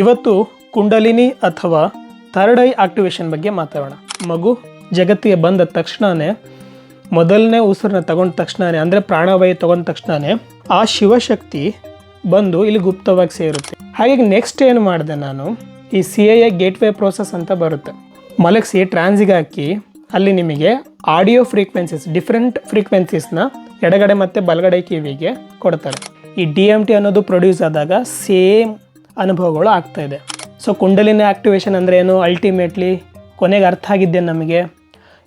ಇವತ್ತು ಕುಂಡಲಿನಿ ಅಥವಾ third I activation ಬಗ್ಗೆ ಮಾತಾಡೋಣ. ಮಗು ಜಗತ್ತಿಗೆ ಬಂದ ತಕ್ಷಣವೇ ಮೊದಲನೇ ಉಸಿರನ್ನ ತಗೊಂಡ ತಕ್ಷಣವೇ ಅಂದರೆ ಪ್ರಾಣವಾಯು ತಗೊಂಡ ತಕ್ಷಣವೇ ಆ ಶಿವಶಕ್ತಿ ಬಂದು ಇಲ್ಲಿ ಗುಪ್ತವಾಗಿ ಸೇರುತ್ತೆ. ಹಾಗಾಗಿ ನೆಕ್ಸ್ಟ್ ಏನು ಮಾಡಿದೆ ನಾನು, ಈ ಸಿ ಎ ಗೇಟ್ವೇ ಪ್ರೋಸೆಸ್ ಅಂತ ಬರುತ್ತೆ. ಮಲಗಿಸಿ ಟ್ರಾನ್ಸಿಗೆ ಹಾಕಿ, ಅಲ್ಲಿ ನಿಮಗೆ ಆಡಿಯೋ ಫ್ರೀಕ್ವೆನ್ಸೀಸ್ ಡಿಫ್ರೆಂಟ್ ಫ್ರೀಕ್ವೆನ್ಸೀಸ್ನ ಎಡಗಡೆ ಮತ್ತು ಬಲಗಡೆ ಕಿವಿಗೆ ಕೊಡ್ತಾರೆ. ಈ ಡಿ ಎಂ ಟಿ ಅನ್ನೋದು ಪ್ರೊಡ್ಯೂಸ್ ಆದಾಗ ಸೇಮ್ ಅನುಭವಗಳು ಆಗ್ತಾ ಇದೆ. ಸೊ ಕುಂಡಲಿನಿ ಆಕ್ಟಿವೇಶನ್ ಅಂದರೆ ಏನು? ಅಲ್ಟಿಮೇಟ್ಲಿ ಕೊನೆಗೆ ಅರ್ಥ ಆಗಿದ್ದೆ ನಮಗೆ?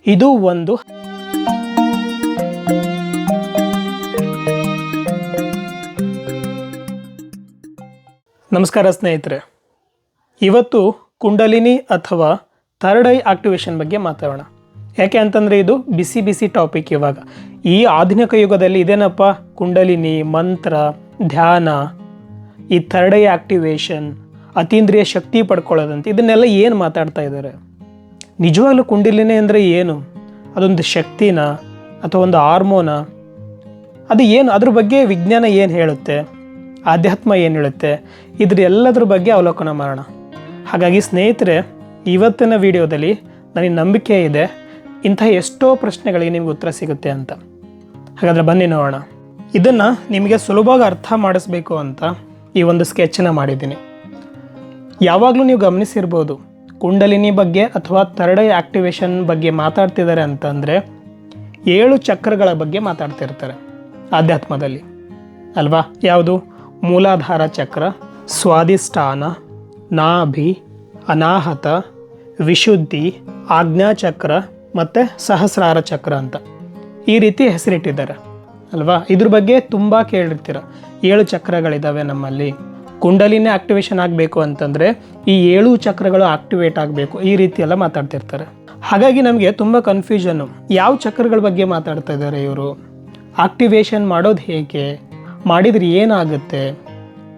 ಇದು ಒಂದು ನಮಸ್ಕಾರ ಸ್ನೇಹಿತರೆ. ಇವತ್ತು ಕುಂಡಲಿನಿ ಅಥವಾ ಥರ್ಡ್ ಐ ಆಕ್ಟಿವೇಶನ್ ಬಗ್ಗೆ ಮಾತಾಡೋಣ. ಯಾಕೆ ಅಂತಂದರೆ ಇದು ಬಿಸಿ ಬಿಸಿ ಟಾಪಿಕ್ ಇವಾಗ. ಈ ಆಧುನಿಕ ಯುಗದಲ್ಲಿ ಇದೇನಪ್ಪ? ಕುಂಡಲಿನಿ ಮಂತ್ರ, ಧ್ಯಾನ ಈ ಥರ್ಡ್ ಐ ಆ್ಯಕ್ಟಿವೇಶನ್ ಅತೀಂದ್ರಿಯ ಶಕ್ತಿ ಪಡ್ಕೊಳ್ಳೋದಂತ ಇದನ್ನೆಲ್ಲ ಏನು ಮಾತಾಡ್ತಾ ಇದ್ದಾರೆ? ನಿಜವಾಗ್ಲೂ ಕುಂಡಿಲಿನೇ ಅಂದರೆ ಏನು? ಅದೊಂದು ಶಕ್ತಿನ? ಅಥವಾ ಒಂದು ಹಾರ್ಮೋನ? ಅದು ಏನು? ಅದ್ರ ಬಗ್ಗೆ ವಿಜ್ಞಾನ ಏನು ಹೇಳುತ್ತೆ? ಆಧ್ಯಾತ್ಮ ಏನು ಹೇಳುತ್ತೆ? ಇದ್ರ ಎಲ್ಲದ್ರ ಬಗ್ಗೆ ಅವಲೋಕನ ಮಾಡೋಣ. ಹಾಗಾಗಿ ಸ್ನೇಹಿತರೆ, ಇವತ್ತಿನ ವಿಡಿಯೋದಲ್ಲಿ ನನಗೆ ನಂಬಿಕೆ ಇದೆ. ಇಂಥ ಎಷ್ಟೋ ಪ್ರಶ್ನೆಗಳಿಗೆ ನಿಮ್ಗೆ ಉತ್ತರ ಸಿಗುತ್ತೆ ಅಂತ. ಹಾಗಾದರೆ ಬನ್ನಿ ನೋಡೋಣ. ಇದನ್ನು ನಿಮಗೆ ಸುಲಭವಾಗಿ ಅರ್ಥ ಮಾಡಿಸ್ಬೇಕು ಅಂತ ಈ ಒಂದು ಸ್ಕೆಚ್ನ ಮಾಡಿದ್ದೀನಿ. ಯಾವಾಗಲೂ ನೀವು ಗಮನಿಸಿರ್ಬೋದು, ಕುಂಡಲಿನಿ ಬಗ್ಗೆ ಅಥವಾ ಥರ್ಡ್ ಐ ಆಕ್ಟಿವೇಶನ್ ಬಗ್ಗೆ ಮಾತಾಡ್ತಿದ್ದಾರೆ ಅಂತಂದರೆ ಏಳು ಚಕ್ರಗಳ ಬಗ್ಗೆ ಮಾತಾಡ್ತಿರ್ತಾರೆ ಆಧ್ಯಾತ್ಮದಲ್ಲಿ. ಅಲ್ವಾ? ಯಾವುದು? ಮೂಲಾಧಾರ ಚಕ್ರ, ಸ್ವಾಧಿಷ್ಠಾನ, ನಾಭಿ, ಅನಾಹತ, ವಿಶುದ್ಧಿ, ಆಜ್ಞಾಚಕ್ರ ಮತ್ತು ಸಹಸ್ರಾರ ಚಕ್ರ ಅಂತ. ಈ ರೀತಿ ಹೆಸರಿಟ್ಟಿದ್ದಾರೆ. ಅಲ್ವಾ? ಇದ್ರ ಬಗ್ಗೆ ತುಂಬ ಕೇಳಿರ್ತೀರ. ಏಳು ಚಕ್ರಗಳಿದ್ದಾವೆ ನಮ್ಮಲ್ಲಿ. ಕುಂಡಲಿನೇ ಆಕ್ಟಿವೇಶನ್ ಆಗಬೇಕು ಅಂತಂದರೆ ಈ ಏಳು ಚಕ್ರಗಳು ಆಕ್ಟಿವೇಟ್ ಆಗಬೇಕು. ಈ ರೀತಿ ಎಲ್ಲ ಮಾತಾಡ್ತಿರ್ತಾರೆ. ಹಾಗಾಗಿ ನಮಗೆ ತುಂಬ ಕನ್ಫ್ಯೂಷನ್ನು ಯಾವ ಚಕ್ರಗಳ ಬಗ್ಗೆ ಮಾತಾಡ್ತಾ ಇದ್ದಾರೆ ಇವರು? ಆಕ್ಟಿವೇಶನ್ ಮಾಡೋದು ಹೇಗೆ? ಮಾಡಿದ್ರೆ ಏನಾಗುತ್ತೆ?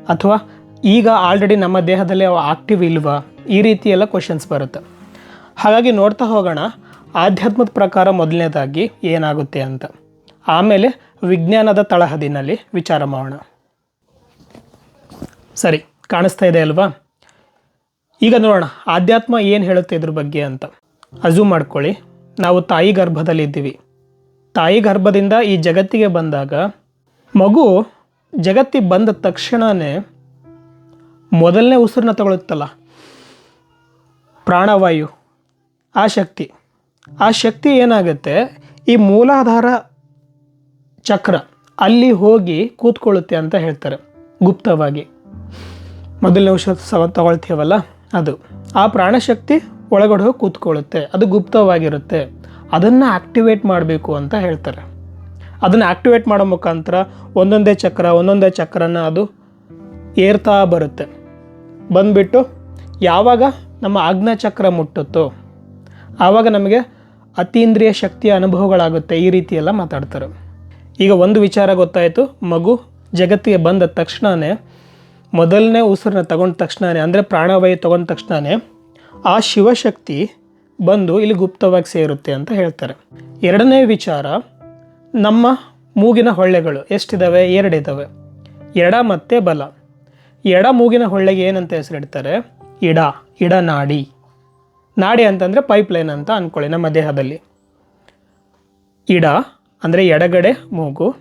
ಅಥವಾ ಈಗ ಆಲ್ರೆಡಿ ನಮ್ಮ ದೇಹದಲ್ಲಿ ಅವು ಆಕ್ಟಿವ್ ಇಲ್ವಾ? ಈ ರೀತಿ ಎಲ್ಲ ಕ್ವಶನ್ಸ್ ಬರುತ್ತೆ. ಹಾಗಾಗಿ ನೋಡ್ತಾ ಹೋಗೋಣ. ಆಧ್ಯಾತ್ಮದ ಪ್ರಕಾರ ಮೊದಲನೇದಾಗಿ ಏನಾಗುತ್ತೆ ಅಂತ. ಆಮೇಲೆ ವಿಜ್ಞಾನದ ತಳಹದಿನಲ್ಲಿ ವಿಚಾರ ಮಾಡೋಣ. ಸರಿ, ಕಾಣಿಸ್ತಾ ಇದೆ ಅಲ್ವಾ? ಈಗ ನೋಡೋಣ, ಆಧ್ಯಾತ್ಮ ಏನು ಹೇಳುತ್ತೆ ಇದ್ರ ಬಗ್ಗೆ ಅಂತ. ಅಜು ಮಾಡ್ಕೊಳ್ಳಿ. ನಾವು ತಾಯಿ ಗರ್ಭದಲ್ಲಿ ಇದ್ದೀವಿ ತಾಯಿ ಗರ್ಭದಿಂದ ಈ ಜಗತ್ತಿಗೆ ಬಂದಾಗ ಮಗು ಜಗತ್ತಿಗೆ ಬಂದ ತಕ್ಷಣವೇ ಮೊದಲನೇ ಉಸಿರನ್ನ ತಗೊಳುತ್ತಲ್ಲ ಪ್ರಾಣವಾಯು, ಆ ಶಕ್ತಿ. ಆ ಶಕ್ತಿ ಏನಾಗುತ್ತೆ? ಈ ಮೂಲಾಧಾರ ಚಕ್ರ ಅಲ್ಲಿ ಹೋಗಿ ಕೂತ್ಕೊಳ್ಳುತ್ತೆ ಅಂತ ಹೇಳ್ತಾರೆ, ಗುಪ್ತವಾಗಿ. ಮೊದಲನೇ ಔಷಧ ತಗೊಳ್ತೀವಲ್ಲ ಅದು. ಆ ಪ್ರಾಣಶಕ್ತಿ ಒಳಗಡೆ ಹೋಗಿ ಕೂತ್ಕೊಳ್ಳುತ್ತೆ, ಅದು ಗುಪ್ತವಾಗಿರುತ್ತೆ. ಅದನ್ನು ಆಕ್ಟಿವೇಟ್ ಮಾಡಬೇಕು ಅಂತ ಹೇಳ್ತಾರೆ. ಅದನ್ನು ಆಕ್ಟಿವೇಟ್ ಮಾಡೋ ಮುಖಾಂತರ ಒಂದೊಂದೇ ಚಕ್ರ, ಒಂದೊಂದೇ ಚಕ್ರನ ಅದು ಏರ್ತಾ ಬರುತ್ತೆ. ಬಂದುಬಿಟ್ಟು ಯಾವಾಗ ನಮ್ಮ ಆಜ್ಞಾ ಚಕ್ರ ಮುಟ್ಟುತ್ತೋ, ಆವಾಗ ನಮಗೆ ಅತೀಂದ್ರಿಯ ಶಕ್ತಿಯ ಅನುಭವಗಳಾಗುತ್ತೆ ಈ ರೀತಿಯೆಲ್ಲ ಮಾತಾಡ್ತಾರೆ. ಈಗ ಒಂದು ವಿಚಾರ ಗೊತ್ತಾಯಿತು. ಮಗು ಜಗತ್ತಿಗೆ ಬಂದ ತಕ್ಷಣವೇ ಮೊದಲನೇ ಉಸಿರನ್ನ ತಗೊಂಡ ತಕ್ಷಣವೇ ಅಂದರೆ ಪ್ರಾಣವಾಯು ತಗೊಂಡ ತಕ್ಷಣವೇ ಆ ಶಿವಶಕ್ತಿ ಬಂದು ಇಲ್ಲಿ ಗುಪ್ತವಾಗಿ ಸೇರುತ್ತೆ ಅಂತ ಹೇಳ್ತಾರೆ. ಎರಡನೇ ವಿಚಾರ, ನಮ್ಮ ಮೂಗಿನ ಹೊಳ್ಳೆಗಳು ಎಷ್ಟಿದ್ದಾವೆ ಎರಡಿದ್ದಾವೆ ಎಡ ಮತ್ತು ಬಲ. ಎಡ ಮೂಗಿನ ಹೊಳ್ಳೆಗೆ ಏನಂತ ಹೆಸರಿಡ್ತಾರೆ? ಇಡ ಇಡ ನಾಡಿ. ನಾಡಿ ಅಂತಂದರೆ ಪೈಪ್ಲೈನ್ ಅಂತ ಅಂದ್ಕೊಳ್ಳಿ ನಮ್ಮ ದೇಹದಲ್ಲಿ. ಇಡ ಅಂದರೆ ಎಡಗಡೆ ಮೂಗು,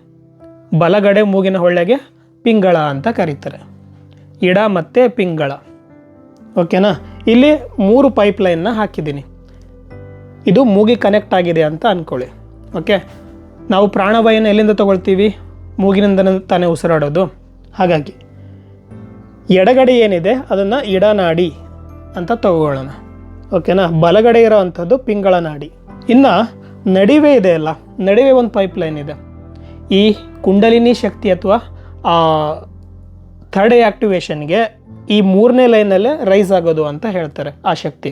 ಬಲಗಡೆ ಮೂಗಿನ ಹೊಳ್ಳೆಗೆ ಪಿಂಗಳ ಅಂತ ಕರೀತಾರೆ. ಇಡ ಮತ್ತು ಪಿಂಗಳ. ಓಕೆನಾ? ಇಲ್ಲಿ ಮೂರು ಪೈಪ್ಲೈನ್ನ ಹಾಕಿದ್ದೀನಿ. ಇದು ಮೂಗಿ ಕನೆಕ್ಟ್ ಆಗಿದೆ ಅಂತ ಅಂದ್ಕೊಳ್ಳಿ ಓಕೆ? ನಾವು ಪ್ರಾಣವಾಯುನ ಎಲ್ಲಿಂದ ತಗೊಳ್ತೀವಿ? ಮೂಗಿನಿಂದ ತಾನೇ ಉಸಿರಾಡೋದು? ಹಾಗಾಗಿ, ಎಡಗಡೆ ಏನಿದೆ, ಅದನ್ನು ಇಡನಾಡಿ ಅಂತ ತಗೊಳ್ಳೋಣ. ಓಕೆನಾ? ಬಲಗಡೆ ಇರೋ ಅಂಥದ್ದು ಪಿಂಗಳ ನಾಡಿ. ಇನ್ನು ನಡಿವೆ ಇದೆ ಅಲ್ಲ, ನಡುವೆ ಒಂದು ಪೈಪ್ಲೈನ್ ಇದೆ. ಈ ಕುಂಡಲಿನಿ ಶಕ್ತಿ ಅಥವಾ ಥರ್ಡ್ ಐ ಆಕ್ಟಿವೇಶನ್ಗೆ ಈ ಮೂರನೇ ಲೈನಲ್ಲೇ ರೈಸ್ ಆಗೋದು ಅಂತ ಹೇಳ್ತಾರೆ ಆ ಶಕ್ತಿ.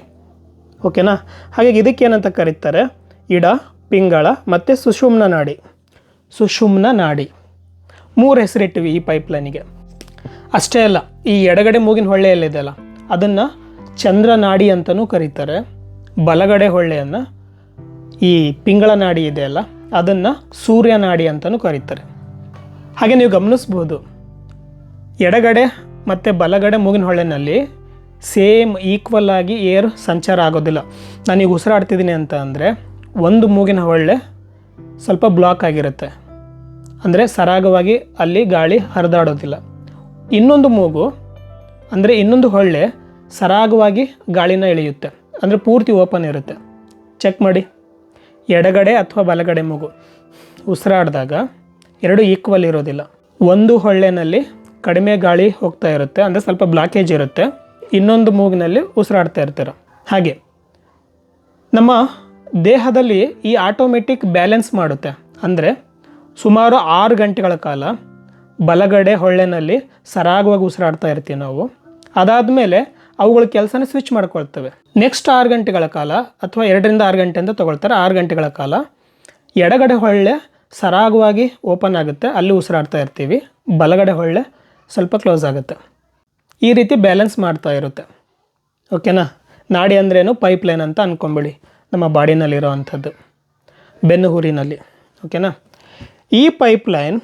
ಓಕೆನಾ ಹಾಗಾಗಿ ಇದಕ್ಕೇನಂತ ಕರೀತಾರೆ? ಇಡ, ಪಿಂಗಳ ಮತ್ತು ಸುಷುಮ್ನ ನಾಡಿ. ಸುಷುಮ್ನ ನಾಡಿ. ಮೂರು ಹೆಸರಿಟ್ಟಿವಿ ಈ ಪೈಪ್ಲೈನಿಗೆ ಅಷ್ಟೇ ಅಲ್ಲ, ಈ ಎಡಗಡೆ ಮೂಗಿನ ಹೊಳ್ಳೆಯಲ್ಲಿದೆಯಲ್ಲ ಅದನ್ನು ಚಂದ್ರ ನಾಡಿ ಅಂತಲೂ ಕರೀತಾರೆ. ಬಲಗಡೆ ಹೊಳ್ಳೆಯನ್ನು ಈ ಪಿಂಗಳ ನಾಡಿ ಇದೆಯಲ್ಲ ಅದನ್ನು ಸೂರ್ಯ ನಾಡಿ ಅಂತಲೂ ಕರೀತಾರೆ. ಹಾಗೆ ನೀವು ಗಮನಿಸ್ಬೋದು, ಎಡಗಡೆ ಮತ್ತು ಬಲಗಡೆ ಮೂಗಿನ ಹೊಳೆನಲ್ಲಿ ಸೇಮ್ ಈಕ್ವಲ್ ಆಗಿ ಏರ್ ಸಂಚಾರ ಆಗೋದಿಲ್ಲ. ನಾನೀಗ ಉಸಿರಾಡ್ತಿದ್ದೀನಿ ಅಂತ ಅಂದರೆ ಒಂದು ಮೂಗಿನ ಹೊಳ್ಳೆ ಸ್ವಲ್ಪ ಬ್ಲಾಕ್ ಆಗಿರುತ್ತೆ. ಅಂದರೆ ಸರಾಗವಾಗಿ ಅಲ್ಲಿ ಗಾಳಿ ಹರಿದಾಡೋದಿಲ್ಲ. ಇನ್ನೊಂದು ಮೂಗು, ಅಂದರೆ ಇನ್ನೊಂದು ಹೊಳ್ಳೆ ಸರಾಗವಾಗಿ ಗಾಳಿನ ಎಳೆಯುತ್ತೆ. ಅಂದರೆ ಪೂರ್ತಿ ಓಪನ್ ಇರುತ್ತೆ. ಚೆಕ್ ಮಾಡಿ. ಎಡಗಡೆ ಅಥವಾ ಬಲಗಡೆ ಮೂಗು. ಉಸಿರಾಡಿದಾಗ ಎರಡು ಈಕ್ವಲ್ ಇರೋದಿಲ್ಲ. ಒಂದು ಹೊಳ್ಳೆನಲ್ಲಿ ಕಡಿಮೆ ಗಾಳಿ ಹೋಗ್ತಾ ಇರುತ್ತೆ, ಅಂದರೆ ಸ್ವಲ್ಪ ಬ್ಲಾಕೇಜ್ ಇರುತ್ತೆ. ಇನ್ನೊಂದು ಮೂಗಿನಲ್ಲಿ ಉಸಿರಾಡ್ತಾ ಇರ್ತಾರೆ. ಹಾಗೆ ನಮ್ಮ ದೇಹದಲ್ಲಿ ಈ ಆಟೋಮೆಟಿಕ್ ಬ್ಯಾಲೆನ್ಸ್ ಮಾಡುತ್ತೆ. ಅಂದರೆ ಸುಮಾರು ಆರು ಗಂಟೆಗಳ ಕಾಲ ಬಲಗಡೆ ಹೊಳ್ಳೆನಲ್ಲಿ ಸರಾಗವಾಗಿ ಉಸಿರಾಡ್ತಾ ಇರ್ತೀವಿ ನಾವು. ಅದಾದಮೇಲೆ ಅವುಗಳ ಕೆಲಸನ ಸ್ವಿಚ್ ಮಾಡ್ಕೊಳ್ತವೆ. ನೆಕ್ಸ್ಟ್ ಆರು ಗಂಟೆಗಳ ಕಾಲ ಅಥವಾ ಎರಡರಿಂದ ಆರು ಗಂಟೆ ಅಂತ ತೊಗೊಳ್ತಾರೆ. ಆರು ಗಂಟೆಗಳ ಕಾಲ ಎಡಗಡೆ ಹೊಳ್ಳೆ ಸರಾಗವಾಗಿ ಓಪನ್ ಆಗುತ್ತೆ. ಅಲ್ಲಿ ಉಸಿರಾಡ್ತಾ ಇರ್ತೀವಿ. ಬಲಗಡೆ ಹೊಳ್ಳೆ ಸ್ವಲ್ಪ ಕ್ಲೋಸ್ ಆಗುತ್ತೆ. ಈ ರೀತಿ ಬ್ಯಾಲೆನ್ಸ್ ಮಾಡ್ತಾ ಇರುತ್ತೆ. ಓಕೆನಾ ನಾಡಿ ಅಂದ್ರೇನು ಪೈಪ್ ಲೈನ್ ಅಂತ ಅಂದ್ಕೊಂಬಿಡಿ ನಮ್ಮ ಬಾಡಿನಲ್ಲಿರೋ ಅಂಥದ್ದು. ಬೆನ್ನು ಹುರಿನಲ್ಲಿ ಓಕೆನಾ ಈ ಪೈಪ್ ಲೈನ್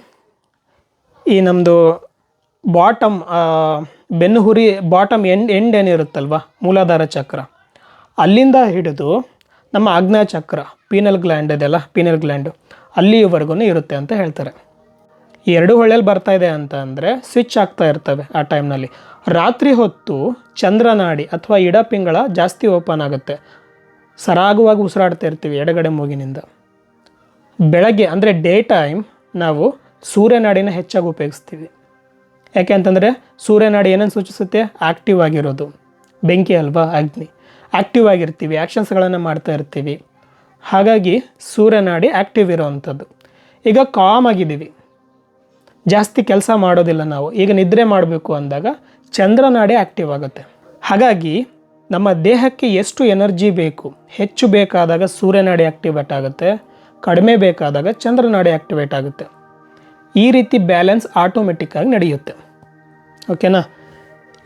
ಈ ನಮ್ಮದು ಬಾಟಮ್ ಬೆನ್ನು ಹುರಿ ಬಾಟಮ್ ಎಂಡ್ ಎಂಡ್ ಏನಿರುತ್ತಲ್ವ? ಮೂಲಾಧಾರ ಚಕ್ರ. ಅಲ್ಲಿಂದ ಹಿಡಿದು ನಮ್ಮ ಆಜ್ಞಾ ಚಕ್ರ, ಪೀನಲ್ ಗ್ಲ್ಯಾಂಡ್ ಇದೆಲ್ಲ ಪೀನಲ್ ಗ್ಲ್ಯಾಂಡು ಅಲ್ಲಿಯವರೆಗೂ ಇರುತ್ತೆ ಅಂತ ಹೇಳ್ತಾರೆ. ಎರಡು ಹೊಳೆಯಲ್ಲಿ ಬರ್ತಾ ಇದೆ ಅಂತ ಅಂದರೆ ಸ್ವಿಚ್ ಆಗ್ತಾ ಇರ್ತವೆ ಆ ಟೈಮ್ನಲ್ಲಿ. ರಾತ್ರಿ ಹೊತ್ತು ಚಂದ್ರನಾಡಿ ಅಥವಾ ಇಡಪಿಂಗಳ ಜಾಸ್ತಿ ಓಪನ್ ಆಗುತ್ತೆ. ಸರಾಗವಾಗಿ ಉಸಿರಾಡ್ತಾ ಇರ್ತೀವಿ ಎಡಗಡೆ ಮೂಗಿನಿಂದ. ಬೆಳಗ್ಗೆ ಅಂದರೆ ಡೇ ಟೈಮ್ ನಾವು ಸೂರ್ಯನಾಡಿನ ಹೆಚ್ಚಾಗಿ ಉಪಯೋಗಿಸ್ತೀವಿ. ಯಾಕೆ ಅಂತಂದರೆ ಸೂರ್ಯನಾಡಿ ಏನನ್ನು ಸೂಚಿಸುತ್ತೆ? ಆ್ಯಕ್ಟಿವ್ ಆಗಿರೋದು. ಬೆಂಕಿ ಅಲ್ವಾ? ಅಗ್ನಿ ಆ್ಯಕ್ಟಿವ್ ಆಗಿರ್ತೀವಿ ಆ್ಯಕ್ಷನ್ಸ್ಗಳನ್ನು ಮಾಡ್ತಾ ಇರ್ತೀವಿ. ಹಾಗಾಗಿ ಸೂರ್ಯನಾಡಿ ಆ್ಯಕ್ಟಿವ್ ಇರೋವಂಥದ್ದು. ಈಗ ಕಾಮ್ ಆಗಿದ್ದೀವಿ. ಜಾಸ್ತಿ ಕೆಲಸ ಮಾಡೋದಿಲ್ಲ ನಾವು. ಈಗ ನಿದ್ರೆ ಮಾಡಬೇಕು ಅಂದಾಗ ಚಂದ್ರನಾಡಿ ಆ್ಯಕ್ಟಿವ್ ಆಗುತ್ತೆ. ಹಾಗಾಗಿ ನಮ್ಮ ದೇಹಕ್ಕೆ ಎಷ್ಟು ಎನರ್ಜಿ ಬೇಕು, ಹೆಚ್ಚು ಬೇಕಾದಾಗ ಸೂರ್ಯನಾಡಿ ಆ್ಯಕ್ಟಿವೇಟ್ ಆಗುತ್ತೆ. ಕಡಿಮೆ ಬೇಕಾದಾಗ ಚಂದ್ರನಾಡಿ ಆ್ಯಕ್ಟಿವೇಟ್ ಆಗುತ್ತೆ. ಈ ರೀತಿ ಬ್ಯಾಲೆನ್ಸ್ ಆಟೋಮೆಟಿಕ್ಕಾಗಿ ನಡೆಯುತ್ತೆ. ಓಕೆನಾ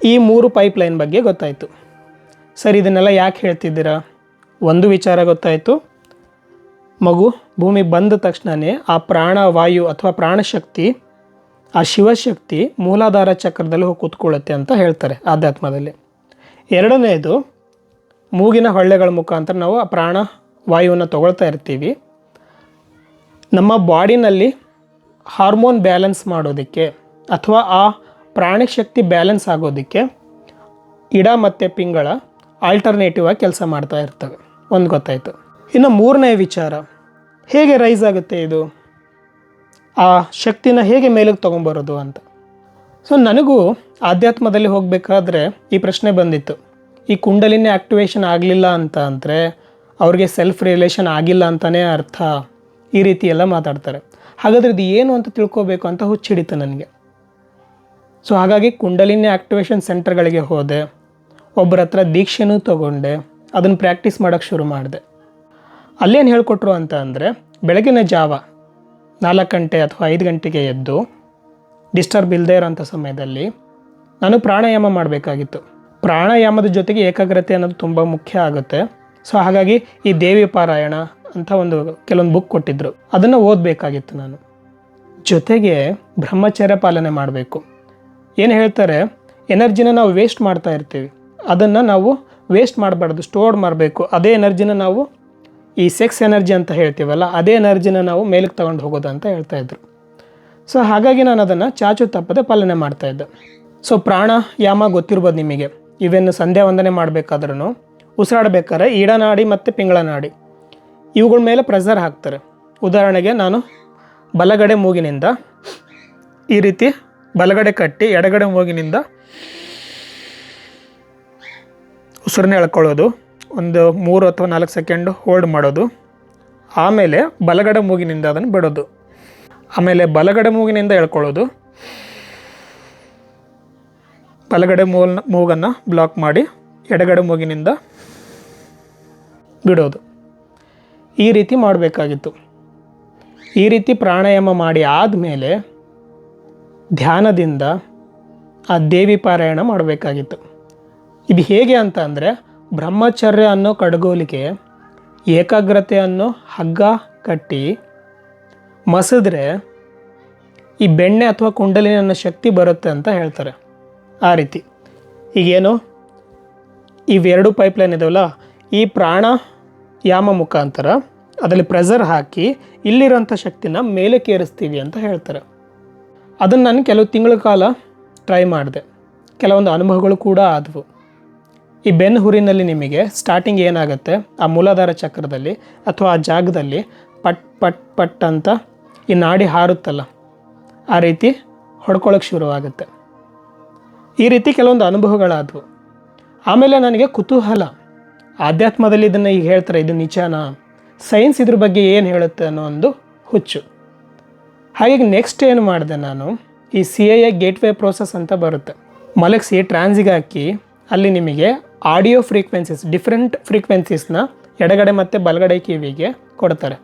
ಈ ಮೂರು ಪೈಪ್ ಲೈನ್ ಬಗ್ಗೆ ಗೊತ್ತಾಯಿತು. ಸರ್, ಇದನ್ನೆಲ್ಲ ಯಾಕೆ ಹೇಳ್ತಿದ್ದೀರಾ? ಒಂದು ವಿಚಾರ ಗೊತ್ತಾಯಿತು. ಮಗು, ಭೂಮಿ ಬಂದ ತಕ್ಷಣವೇ ಆ ಪ್ರಾಣವಾಯು ಅಥವಾ ಪ್ರಾಣಶಕ್ತಿ, ಆ ಶಿವಶಕ್ತಿ ಮೂಲಾಧಾರ ಚಕ್ರದಲ್ಲಿ ಹೋಗಿ ಕೂತ್ಕೊಳ್ಳುತ್ತೆ ಅಂತ ಹೇಳ್ತಾರೆ ಆಧ್ಯಾತ್ಮದಲ್ಲಿ. ಎರಡನೇದು, ಮೂಗಿನ ಹೊಳ್ಳೆಗಳ ಮುಖಾಂತರ ನಾವು ಆ ಪ್ರಾಣ, ವಾಯುವನ್ನು ತಗೊಳ್ತಾ ಇರ್ತೀವಿ. ನಮ್ಮ ಬಾಡಿನಲ್ಲಿ ಹಾರ್ಮೋನ್ ಬ್ಯಾಲೆನ್ಸ್ ಮಾಡೋದಕ್ಕೆ ಅಥವಾ ಆ ಪ್ರಾಣಿ ಶಕ್ತಿ ಬ್ಯಾಲೆನ್ಸ್ ಆಗೋದಕ್ಕೆ ಇಡ ಮತ್ತು ಪಿಂಗಳ ಆಲ್ಟರ್ನೇಟಿವ್ ಆಗಿ ಕೆಲಸ ಮಾಡ್ತಾ ಇರ್ತವೆ. ಒಂದು ಗೊತ್ತಾಯಿತು. ಇನ್ನು ಮೂರನೇ ವಿಚಾರ, ಹೇಗೆ ರೈಸ್ ಆಗುತ್ತೆ ಇದು? ಆ ಶಕ್ತಿನ ಹೇಗೆ ಮೇಲಕ್ಕೆ ತೊಗೊಂಬರೋದು ಅಂತ. ಸೊ ನನಗೂ ಆಧ್ಯಾತ್ಮದಲ್ಲಿ ಹೋಗಬೇಕಾದ್ರೆ ಈ ಪ್ರಶ್ನೆ ಬಂದಿತ್ತು. ಈ ಕುಂಡಲಿನೇ ಆ್ಯಕ್ಟಿವೇಶನ್ ಆಗಲಿಲ್ಲ ಅಂತ ಅಂದರೆ ಅವ್ರಿಗೆ ಸೆಲ್ಫ್ ರಿಲೇಷನ್ ಆಗಿಲ್ಲ ಅಂತಲೇ ಅರ್ಥ ಈ ರೀತಿ ಎಲ್ಲ ಮಾತಾಡ್ತಾರೆ. ಹಾಗಾದ್ರೆ ಇದು ಏನು ಅಂತ ತಿಳ್ಕೋಬೇಕು ಅಂತ ಹುಚ್ಚಿಡಿತು ನನಗೆ. ಸೊ ಹಾಗಾಗಿ ಕುಂಡಲಿನಿ ಆ್ಯಕ್ಟಿವೇಶನ್ ಸೆಂಟರ್ಗಳಿಗೆ ಹೋದೆ. ಒಬ್ಬರ ಹತ್ರ ದೀಕ್ಷೆನೂ ತೊಗೊಂಡೆ. ಅದನ್ನು ಪ್ರಾಕ್ಟೀಸ್ ಮಾಡೋಕ್ಕೆ ಶುರು ಮಾಡಿದೆ. ಅಲ್ಲೇನು ಹೇಳ್ಕೊಟ್ರು ಅಂತ ಅಂದರೆ, ಬೆಳಗಿನ ಜಾವ ನಾಲ್ಕು ಗಂಟೆ ಅಥವಾ ಐದು ಗಂಟೆಗೆ ಎದ್ದು ಡಿಸ್ಟರ್ಬ್ ಇಲ್ಲದೇ ಇರೋಂಥ ಸಮಯದಲ್ಲಿ ನಾನು ಪ್ರಾಣಾಯಾಮ ಮಾಡಬೇಕಾಗಿತ್ತು. ಪ್ರಾಣಾಯಾಮದ ಜೊತೆಗೆ ಏಕಾಗ್ರತೆ ಅನ್ನೋದು ತುಂಬ ಮುಖ್ಯ ಆಗುತ್ತೆ. ಸೊ ಹಾಗಾಗಿ ಈ ದೇವಿ ಪಾರಾಯಣ ಅಂತ ಒಂದು ಕೆಲವೊಂದು ಬುಕ್ ಕೊಟ್ಟಿದ್ದರು ಅದನ್ನು ಓದಬೇಕಾಗಿತ್ತು ನಾನು. ಜೊತೆಗೆ ಬ್ರಹ್ಮಚರ್ಯ ಪಾಲನೆ ಮಾಡಬೇಕು. ಏನು ಹೇಳ್ತಾರೆ? ಎನರ್ಜಿನ ನಾವು ವೇಸ್ಟ್ ಮಾಡ್ತಾ ಇರ್ತೀವಿ. ಅದನ್ನು ನಾವು ವೇಸ್ಟ್ ಮಾಡಬಾರ್ದು ಸ್ಟೋರ್ ಮಾಡಬೇಕು. ಅದೇ ಎನರ್ಜಿನ ನಾವು ಈ ಸೆಕ್ಸ್ ಎನರ್ಜಿ ಅಂತ ಹೇಳ್ತೀವಲ್ಲ, ಅದೇ ಎನರ್ಜಿನ ನಾವು ಮೇಲಕ್ಕೆ ತಗೊಂಡು ಹೋಗೋದು ಅಂತ ಹೇಳ್ತಾ ಇದ್ರು. ಸೊ ಹಾಗಾಗಿ ನಾನು ಅದನ್ನು ಚಾಚು ತಪ್ಪದೆ ಪಾಲನೆ ಮಾಡ್ತಾ ಇದ್ದೆ. ಸೊ ಪ್ರಾಣಾಯಾಮ ಗೊತ್ತಿರ್ಬೋದು ನಿಮಗೆ. ಇವೆನ್ನು ಸಂಧ್ಯಾ ವಂದನೆ ಮಾಡಬೇಕಾದ್ರೂ ಉಸಿರಾಡಬೇಕಾದ್ರೆ ಈಡನಾಡಿ ಮತ್ತು ಪಿಂಗಳನಾಡಿ. ಇವುಗಳ ಮೇಲೆ ಪ್ರೆಸರ್ ಹಾಕ್ತಾರೆ. ಉದಾಹರಣೆಗೆ ನಾನು ಬಲಗಡೆ ಮೂಗಿನಿಂದ ಈ ರೀತಿ ಬಲಗಡೆ ಕಟ್ಟಿ ಎಡಗಡೆ ಮೂಗಿನಿಂದ ಉಸಿರನ್ನ ಎಳ್ಕೊಳ್ಳೋದು. ಒಂದು ಮೂರು ಅಥವಾ ನಾಲ್ಕು ಸೆಕೆಂಡ್ ಹೋಲ್ಡ್ ಮಾಡೋದು. ಆಮೇಲೆ ಬಲಗಡೆ ಮೂಗಿನಿಂದ ಅದನ್ನು ಬಿಡೋದು. ಆಮೇಲೆ ಬಲಗಡೆ ಮೂಗಿನಿಂದ ಎಳ್ಕೊಳ್ಳೋದು. ಬಲಗಡೆ ಮೂಗನ್ನ ಮೂಗನ್ನು ಬ್ಲಾಕ್ ಮಾಡಿ ಎಡಗಡೆ ಮೂಗಿನಿಂದ ಬಿಡೋದು. ಈ ರೀತಿ ಮಾಡಬೇಕಾಗಿತ್ತು. ಈ ರೀತಿ ಪ್ರಾಣಾಯಾಮ ಮಾಡಿ ಆದಮೇಲೆ ಧ್ಯಾನದಿಂದ ಆ ದೇವಿ ಪಾರಾಯಣ ಮಾಡಬೇಕಾಗಿತ್ತು. ಇದು ಹೇಗೆ ಅಂತ ಅಂದರೆ ಬ್ರಹ್ಮಚರ್ಯ ಅನ್ನೋ ಕಡ್ಗೋಲಿಗೆ ಏಕಾಗ್ರತೆ ಅನ್ನೋ ಹಗ್ಗ ಕಟ್ಟಿ ಮಸಿದ್ರೆ ಈ ಬೆಣ್ಣೆ ಅಥವಾ ಕುಂಡಲಿನ ಶಕ್ತಿ ಬರುತ್ತೆ ಅಂತ ಹೇಳ್ತಾರೆ ಆ ರೀತಿ. ಈಗೇನು? ಇವೆರಡು ಪೈಪ್ಲೈನ್ ಇದಾವಲ್ಲ, ಈ ಪ್ರಾಣಾಯಾಮ ಮುಖಾಂತರ ಅದರಲ್ಲಿ ಪ್ರೆಸರ್ ಹಾಕಿ ಇಲ್ಲಿರೋಂಥ ಶಕ್ತಿನ ಮೇಲೆ ಕೇರಿಸ್ತೀವಿ ಅಂತ ಹೇಳ್ತಾರೆ. ಅದನ್ನು ನಾನು ಕೆಲವು ತಿಂಗಳ ಕಾಲ ಟ್ರೈ ಮಾಡಿದೆ. ಕೆಲವೊಂದು ಅನುಭವಗಳು ಕೂಡ ಆದವು. ಈ ಬೆನ್ನು ಹುರಿನಲ್ಲಿ ನಿಮಗೆ ಸ್ಟಾರ್ಟಿಂಗ್ ಏನಾಗುತ್ತೆ? ಆ ಮೂಲಾಧಾರ ಚಕ್ರದಲ್ಲಿ ಅಥವಾ ಆ ಜಾಗದಲ್ಲಿ ಪಟ್ ಪಟ್ ಪಟ್ ಅಂತ ಈ ನಾಡಿ ಹಾರುತ್ತಲ್ಲ, ಆ ರೀತಿ ಹೊಡ್ಕೊಳ್ಳೋಕೆ ಶುರುವಾಗುತ್ತೆ. ಈ ರೀತಿ ಕೆಲವೊಂದು ಅನುಭವಗಳಾದವು. ಆಮೇಲೆ ನನಗೆ ಕುತೂಹಲ. ಆಧ್ಯಾತ್ಮದಲ್ಲಿ ಇದನ್ನು ಈಗ ಹೇಳ್ತಾರೆ, ಇದು ನಿಜಾನ? ಸೈನ್ಸ್ ಇದ್ರ ಬಗ್ಗೆ ಏನು ಹೇಳುತ್ತೆ ಅನ್ನೋ ಒಂದು ಹುಚ್ಚು. ಹಾಗಾಗಿ ನೆಕ್ಸ್ಟ್ ಏನು ಮಾಡಿದೆ ನಾನು? ಈ ಸಿ ಎ ಗೇಟ್ವೇ ಪ್ರೋಸೆಸ್ ಅಂತ ಬರುತ್ತೆ. ಮಲಗಿಸಿ ಟ್ರಾನ್ಸಿಗೆ ಹಾಕಿ, ಅಲ್ಲಿ ನಿಮಗೆ ಆಡಿಯೋ ಫ್ರೀಕ್ವೆನ್ಸೀಸ್ ಡಿಫ್ರೆಂಟ್ ಫ್ರೀಕ್ವೆನ್ಸೀಸ್ನ ಎಡಗಡೆ ಮತ್ತು ಬಲಗಡೆ ಕಿವಿಗೆ ಕೊಡ್ತಾರೆ.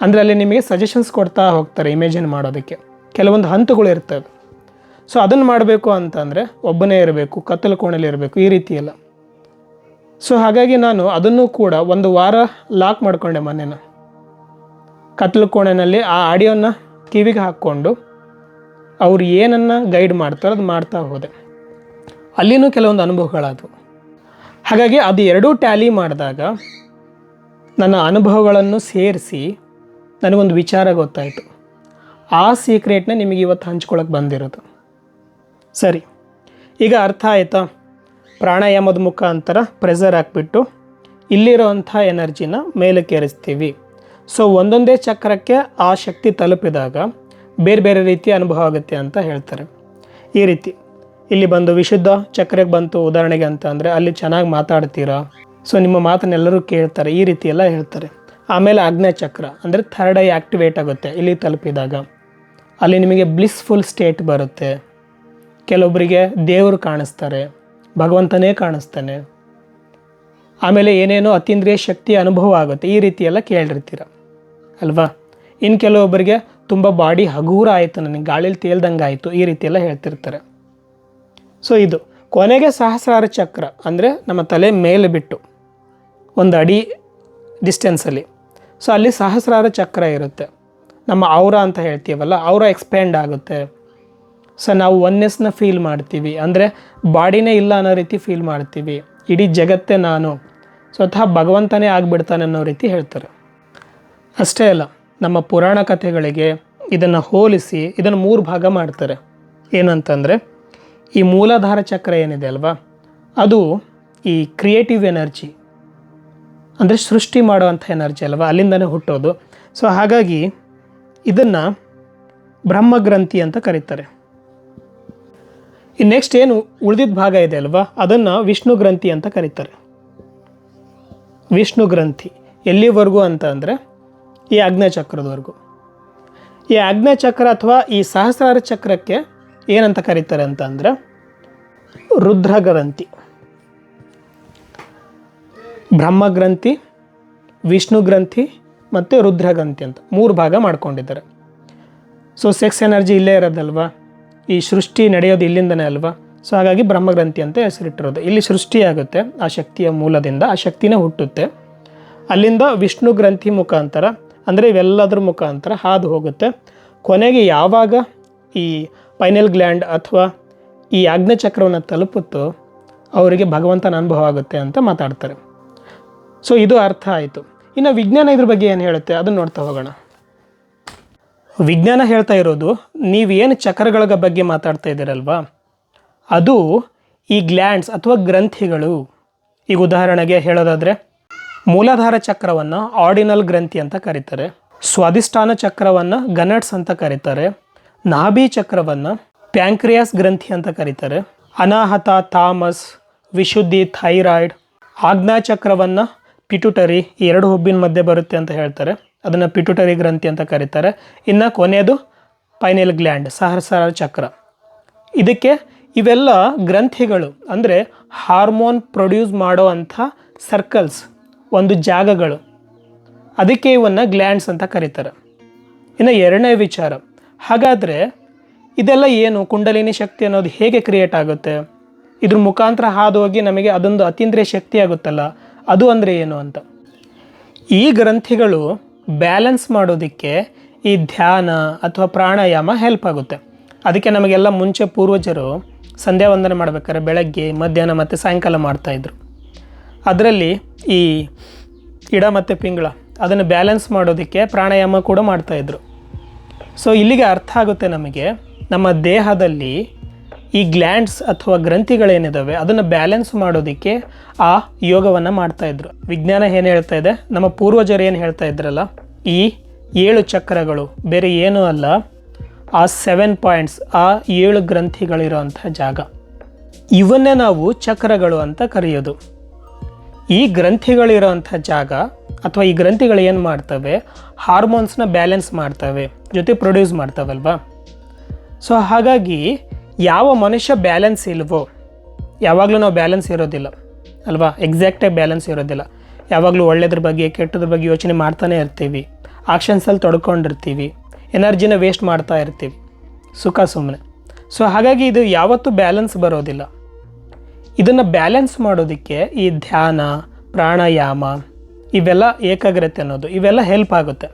ಅಂದರೆ ಅಲ್ಲಿ ನಿಮಗೆ ಸಜೆಷನ್ಸ್ ಕೊಡ್ತಾ ಹೋಗ್ತಾರೆ ಇಮೇಜಿನ್ ಮಾಡೋದಕ್ಕೆ. ಕೆಲವೊಂದು ಹಂತಗಳು ಇರ್ತವೆ. ಸೊ ಅದನ್ನು ಮಾಡಬೇಕು ಅಂತಂದರೆ ಒಬ್ಬನೇ ಇರಬೇಕು, ಕತ್ತಲು ಕೋಣೆಯಲ್ಲಿ ಇರಬೇಕು, ಈ ರೀತಿ ಸೊ ಹಾಗಾಗಿ ನಾನು ಅದನ್ನು ಕೂಡ ಒಂದು ವಾರ ಲಾಕ್ ಮಾಡಿಕೊಂಡೆ ಮನೇನ. ಕತ್ಲು ಕೋಣೆಯಲ್ಲಿ ಆ ಆಡಿಯೋನ ಕಿವಿಗೆ ಹಾಕ್ಕೊಂಡು ಅವ್ರು ಏನನ್ನು ಗೈಡ್ ಮಾಡ್ತಾರೋ ಅದು ಮಾಡ್ತಾ ಹೋದೆ. ಅಲ್ಲಿನೂ ಕೆಲವೊಂದು ಅನುಭವಗಳಾದವು. ಹಾಗಾಗಿ ಅದು ಎರಡೂ ಟ್ಯಾಲಿ ಮಾಡಿದಾಗ ನನ್ನ ಅನುಭವಗಳನ್ನು ಸೇರಿಸಿ ನನಗೊಂದು ವಿಚಾರ ಗೊತ್ತಾಯಿತು. ಆ ಸೀಕ್ರೆಟ್ನ ನಿಮಗೆ ಇವತ್ತು ಹಂಚ್ಕೊಳಕ್ಕೆ ಬಂದಿರೋದು. ಸರಿ, ಈಗ ಅರ್ಥ ಆಯಿತಾ? ಪ್ರಾಣಾಯಾಮದ ಮುಖಾಂತರ ಪ್ರೆಸರ್ ಹಾಕ್ಬಿಟ್ಟು ಇಲ್ಲಿರೋವಂಥ ಎನರ್ಜಿನ ಮೇಲಕ್ಕೇರಿಸ್ತೀವಿ ಸೊ ಒಂದೊಂದೇ ಚಕ್ರಕ್ಕೆ ಆ ಶಕ್ತಿ ತಲುಪಿದಾಗ ಬೇರೆ ಬೇರೆ ರೀತಿಯ ಅನುಭವ ಆಗುತ್ತೆ ಅಂತ ಹೇಳ್ತಾರೆ. ಈ ರೀತಿ ಇಲ್ಲಿ ಬಂದು ವಿಶುದ್ಧ ಚಕ್ರಕ್ಕೆ ಬಂತು ಉದಾಹರಣೆಗೆ ಅಂತ ಅಂದರೆ ಅಲ್ಲಿ ಚೆನ್ನಾಗಿ ಮಾತಾಡ್ತೀರಾ? ಸೊ ನಿಮ್ಮ ಮಾತನ್ನೆಲ್ಲರೂ ಕೇಳ್ತಾರೆ, ಈ ರೀತಿ ಎಲ್ಲ ಹೇಳ್ತಾರೆ. ಆಮೇಲೆ ಆಗ್ನೇಯ ಚಕ್ರ ಅಂದರೆ ಥರ್ಡ್ ಐ ಆ್ಯಕ್ಟಿವೇಟ್ ಆಗುತ್ತೆ ಇಲ್ಲಿ ತಲುಪಿದಾಗ. ಅಲ್ಲಿ ನಿಮಗೆ ಬ್ಲಿಸ್ಫುಲ್ ಸ್ಟೇಟ್ ಬರುತ್ತೆ. ಕೆಲವೊಬ್ಬರಿಗೆ ದೇವರು ಕಾಣಿಸ್ತಾರೆ. ಭಗವಂತನೇ ಕಾಣಿಸ್ತಾನೆ. ಆಮೇಲೆ ಏನೇನೋ ಅತೀಂದ್ರಿಯ ಶಕ್ತಿ ಅನುಭವ ಆಗುತ್ತೆ, ಈ ರೀತಿಯೆಲ್ಲ ಕೇಳಿರ್ತೀರ. ಅಲ್ವಾ? ಇನ್ನು ಕೆಲವೊಬ್ಬರಿಗೆ ತುಂಬ ಬಾಡಿ ಹಗೂರ ಆಯಿತು ನನಗೆ, ಗಾಳಿಲಿ ತೇಲ್ದಂಗೆ ಆಯಿತು, ಈ ರೀತಿಯೆಲ್ಲ ಹೇಳ್ತಿರ್ತಾರೆ. ಸೊ ಇದು ಕೊನೆಗೆ ಸಹಸ್ರಾರ ಚಕ್ರ, ಅಂದರೆ ನಮ್ಮ ತಲೆ ಮೇಲೆ ಬಿಟ್ಟು, ಒಂದು ಅಡಿ ಡಿಸ್ಟೆನ್ಸಲ್ಲಿ ಸೊ ಅಲ್ಲಿ ಸಹಸ್ರಾರ ಚಕ್ರ ಇರುತ್ತೆ. ನಮ್ಮ ಔರ ಅಂತ ಹೇಳ್ತೀವಲ್ಲ ಔರ ಎಕ್ಸ್ಪ್ಯಾಂಡ್ ಆಗುತ್ತೆ. ಸೊ ನಾವು ಒನ್ನೆಸ್ನ ಫೀಲ್ ಮಾಡ್ತೀವಿ. ಅಂದರೆ ಬಾಡಿನೇ ಇಲ್ಲ ಅನ್ನೋ ರೀತಿ ಫೀಲ್ ಮಾಡ್ತೀವಿ. ಇಡೀ ಜಗತ್ತೇ ನಾನು. ಸ್ವತಃ ಭಗವಂತನೇ ಆಗಿಬಿಡ್ತಾನೆ ಅನ್ನೋ ರೀತಿ ಹೇಳ್ತಾರೆ. ಅಷ್ಟೇ ಅಲ್ಲ, ನಮ್ಮ ಪುರಾಣ ಕಥೆಗಳಿಗೆ ಇದನ್ನು ಹೋಲಿಸಿ ಇದನ್ನು ಮೂರು ಭಾಗ ಮಾಡ್ತಾರೆ. ಏನಂತಂದರೆ, ಈ ಮೂಲಾಧಾರ ಚಕ್ರ ಏನಿದೆ ಅಲ್ವಾ? ಅದು ಈ ಕ್ರಿಯೇಟಿವ್ ಎನರ್ಜಿ ಅಂದರೆ ಸೃಷ್ಟಿ ಮಾಡುವಂಥ ಎನರ್ಜಿ ಅಲ್ವಾ? ಅಲ್ಲಿಂದನೇ ಹುಟ್ಟೋದು. ಸೊ ಹಾಗಾಗಿ ಇದನ್ನು ಬ್ರಹ್ಮಗ್ರಂಥಿ ಅಂತ ಕರೀತಾರೆ. ಈ ನೆಕ್ಸ್ಟ್ ಏನು ಉಳಿದಿದ್ದ ಭಾಗ ಇದೆ ಅಲ್ವಾ? ಅದನ್ನು ವಿಷ್ಣು ಗ್ರಂಥಿ ಅಂತ ಕರೀತಾರೆ. ವಿಷ್ಣು ಗ್ರಂಥಿ ಎಲ್ಲಿವರೆಗೂ ಅಂತ ಅಂದರೆ ಈ ಚಕ್ರದವರೆಗೂ. ಈ ಚಕ್ರ ಅಥವಾ ಈ ಸಹಸ್ರಾರ ಚಕ್ರಕ್ಕೆ ಏನಂತ ಕರೀತಾರೆ ಅಂತ ಅಂದರೆ ರುದ್ರಗ್ರಂಥಿ ಬ್ರಹ್ಮಗ್ರಂಥಿ ವಿಷ್ಣು ಗ್ರಂಥಿ ಮತ್ತು ರುದ್ರಗ್ರಂಥಿ ಅಂತ ಮೂರು ಭಾಗ ಮಾಡ್ಕೊಂಡಿದ್ದಾರೆ. ಸೊ ಸೆಕ್ಸ್ ಎನರ್ಜಿ ಇಲ್ಲೇ ಇರೋದಲ್ವಾ? ಈ ಸೃಷ್ಟಿ ನಡೆಯೋದು ಇಲ್ಲಿಂದನೇ ಅಲ್ವಾ? ಸೊ ಹಾಗಾಗಿ ಬ್ರಹ್ಮಗ್ರಂಥಿ ಅಂತ ಹೆಸರಿಟ್ಟಿರೋದು. ಇಲ್ಲಿ ಸೃಷ್ಟಿಯಾಗುತ್ತೆ ಆ ಶಕ್ತಿಯ ಮೂಲದಿಂದ, ಆ ಶಕ್ತಿನೇ ಹುಟ್ಟುತ್ತೆ. ಅಲ್ಲಿಂದ ವಿಷ್ಣು ಗ್ರಂಥಿ ಮುಖಾಂತರ, ಅಂದರೆ ಇವೆಲ್ಲದರ ಮುಖಾಂತರ ಹಾದು ಹೋಗುತ್ತೆ. ಕೊನೆಗೆ ಯಾವಾಗ ಈ ಪೈನಲ್ ಗ್ಲ್ಯಾಂಡ್ ಅಥವಾ ಈ ಚಕ್ರವನ್ನು ತಲುಪುತ್ತೋ, ಅವರಿಗೆ ಭಗವಂತನ ಅನುಭವ ಆಗುತ್ತೆ ಅಂತ ಮಾತಾಡ್ತಾರೆ. ಸೊ ಇದು ಅರ್ಥ ಆಯಿತು. ಇನ್ನು ವಿಜ್ಞಾನ ಇದ್ರ ಬಗ್ಗೆ ಏನು ಹೇಳುತ್ತೆ? ಅದನ್ನು ನೋಡ್ತಾ ಹೋಗೋಣ. ವಿಜ್ಞಾನ ಹೇಳ್ತಾ ಇರೋದು, ನೀವೇನು ಚಕ್ರಗಳ ಬಗ್ಗೆ ಮಾತಾಡ್ತಾ ಇದ್ದೀರಲ್ವಾ? ಅದು ಈ ಗ್ಲ್ಯಾಂಡ್ಸ್ ಅಥವಾ ಗ್ರಂಥಿಗಳು. ಈಗ ಉದಾಹರಣೆಗೆ ಹೇಳೋದಾದರೆ, ಮೂಲಾಧಾರ ಚಕ್ರವನ್ನು ಆರ್ಡಿನಲ್ ಗ್ರಂಥಿ ಅಂತ ಕರೀತಾರೆ ಸ್ವಾದಿಷ್ಠಾನ ಚಕ್ರವನ್ನು ಗನಟ್ಸ್ ಅಂತ ಕರೀತಾರೆ, ನಾಭಿ ಚಕ್ರವನ್ನು ಪ್ಯಾಂಕ್ರಿಯಾಸ್ ಗ್ರಂಥಿ ಅಂತ ಕರೀತಾರೆ, ಅನಾಹತ, ಥಾಮಸ್, ವಿಶುದ್ಧಿ, ಥೈರಾಯ್ಡ್, ಆಜ್ಞಾ ಚಕ್ರವನ್ನು ಪಿಟುಟರಿ ಎರಡು ಹುಬ್ಬಿನ ಮಧ್ಯೆ ಬರುತ್ತೆ ಅಂತ ಹೇಳ್ತಾರೆ. ಅದನ್ನು ಪಿಟುಟರಿ ಗ್ರಂಥಿ ಅಂತ ಕರೀತಾರೆ. ಇನ್ನು ಕೊನೆಯದು ಪೈನಲ್ ಗ್ಲ್ಯಾಂಡ್ ಸಹಸ್ರ ಚಕ್ರ. ಇದಕ್ಕೆ ಇವೆಲ್ಲ ಗ್ರಂಥಿಗಳು, ಅಂದರೆ ಹಾರ್ಮೋನ್ ಪ್ರೊಡ್ಯೂಸ್ ಮಾಡೋ ಅಂಥ ಸರ್ಕಲ್ಸ್ ಒಂದು ಜಾಗಗಳು. ಅದಕ್ಕೆ ಇವನ್ನು ಗ್ಲ್ಯಾಂಡ್ಸ್ ಅಂತ ಕರೀತಾರೆ. ಇನ್ನು ಎರಡನೇ ವಿಚಾರ, ಹಾಗಾದರೆ ಇದೆಲ್ಲ ಏನು, ಕುಂಡಲಿನಿ ಶಕ್ತಿ ಅನ್ನೋದು ಹೇಗೆ ಕ್ರಿಯೇಟ್ ಆಗುತ್ತೆ? ಇದ್ರ ಮುಖಾಂತರ ಹಾದು ಹೋಗಿ ನಮಗೆ ಅದೊಂದು ಅತೀಂದ್ರಿಯ ಶಕ್ತಿ ಆಗುತ್ತಲ್ಲ, ಅದು ಅಂದರೆ ಏನು ಅಂತ. ಈ ಗ್ರಂಥಿಗಳು ಬ್ಯಾಲೆನ್ಸ್ ಮಾಡೋದಕ್ಕೆ ಈ ಧ್ಯಾನ ಅಥವಾ ಪ್ರಾಣಾಯಾಮ ಹೆಲ್ಪ್ ಆಗುತ್ತೆ. ಅದಕ್ಕೆ ನಮಗೆಲ್ಲ ಮುಂಚೆ ಪೂರ್ವಜರು ಸಂಧ್ಯಾ ವಂದನೆ ಮಾಡ್ಬೇಕಾದ್ರೆ ಬೆಳಗ್ಗೆ, ಮಧ್ಯಾಹ್ನ ಮತ್ತು ಸಾಯಂಕಾಲ ಮಾಡ್ತಾಯಿದ್ರು ಅದರಲ್ಲಿ ಈ ಇಡ ಮತ್ತು ಪಿಂಗಳ ಅದನ್ನು ಬ್ಯಾಲೆನ್ಸ್ ಮಾಡೋದಕ್ಕೆ ಪ್ರಾಣಾಯಾಮ ಕೂಡ ಮಾಡ್ತಾಯಿದ್ರು ಸೊ ಇಲ್ಲಿಗೆ ಅರ್ಥ ಆಗುತ್ತೆ ನಮಗೆ ನಮ್ಮ ದೇಹದಲ್ಲಿ ಈ ಗ್ಲ್ಯಾಂಡ್ಸ್ ಅಥವಾ ಗ್ರಂಥಿಗಳೇನಿದ್ದಾವೆ ಅದನ್ನು ಬ್ಯಾಲೆನ್ಸ್ ಮಾಡೋದಕ್ಕೆ ಆ ಯೋಗವನ್ನು ಮಾಡ್ತಾಯಿದ್ರು ವಿಜ್ಞಾನ ಏನು ಹೇಳ್ತಾ ಇದೆ? ನಮ್ಮ ಪೂರ್ವಜರು ಏನು ಹೇಳ್ತಾ ಇದ್ರಲ್ಲ, ಈ ಏಳು ಚಕ್ರಗಳು, ಬೇರೆ ಏನೂ ಅಲ್ಲ, ಆ ಸೆವೆನ್ ಪಾಯಿಂಟ್ಸ್ ಆ ಏಳು ಗ್ರಂಥಿಗಳಿರುವಂಥ ಜಾಗ. ಇವನ್ನೇ ನಾವು ಚಕ್ರಗಳು ಅಂತ ಕರೆಯೋದು. ಈ ಗ್ರಂಥಿಗಳಿರೋಂಥ ಜಾಗ, ಅಥವಾ ಈ ಗ್ರಂಥಿಗಳು ಏನು ಮಾಡ್ತವೆ, ಹಾರ್ಮೋನ್ಸ್ನ ಬ್ಯಾಲೆನ್ಸ್ ಮಾಡ್ತವೆ, ಜೊತೆ ಪ್ರೊಡ್ಯೂಸ್ ಮಾಡ್ತವಲ್ವಾ? ಸೊ ಹಾಗಾಗಿ ಯಾವ ಮನುಷ್ಯ ಬ್ಯಾಲೆನ್ಸ್ ಇಲ್ವೋ, ಯಾವಾಗಲೂ ನಾವು ಬ್ಯಾಲೆನ್ಸ್ ಇರೋದಿಲ್ಲ, ಅಲ್ವಾ? ಎಕ್ಸಾಕ್ಟಾಗಿ ಬ್ಯಾಲೆನ್ಸ್ ಇರೋದಿಲ್ಲ. ಯಾವಾಗಲೂ ಒಳ್ಳೆಯದ್ರ ಬಗ್ಗೆ, ಕೆಟ್ಟದ್ರ ಬಗ್ಗೆ ಯೋಚನೆ ಮಾಡ್ತಾನೆ ಇರ್ತೀವಿ. ಆಕ್ಷನ್ಸಲ್ಲಿ ತೊಡ್ಕೊಂಡಿರ್ತೀವಿ. ಎನರ್ಜಿನ ವೇಸ್ಟ್ ಮಾಡ್ತಾ ಇರ್ತೀವಿ. ಸುಖ ಸುಮ್ಮನೆ ಸೊ ಹಾಗಾಗಿ ಇದು ಯಾವತ್ತೂ ಬ್ಯಾಲೆನ್ಸ್ ಬರೋದಿಲ್ಲ. ಇದನ್ನು ಬ್ಯಾಲೆನ್ಸ್ ಮಾಡೋದಕ್ಕೆ ಈ ಧ್ಯಾನ, ಪ್ರಾಣಾಯಾಮ, ಇವೆಲ್ಲ ಏಕಾಗ್ರತೆ ಅನ್ನೋದು, ಇವೆಲ್ಲ ಹೆಲ್ಪ್ ಆಗುತ್ತೆ.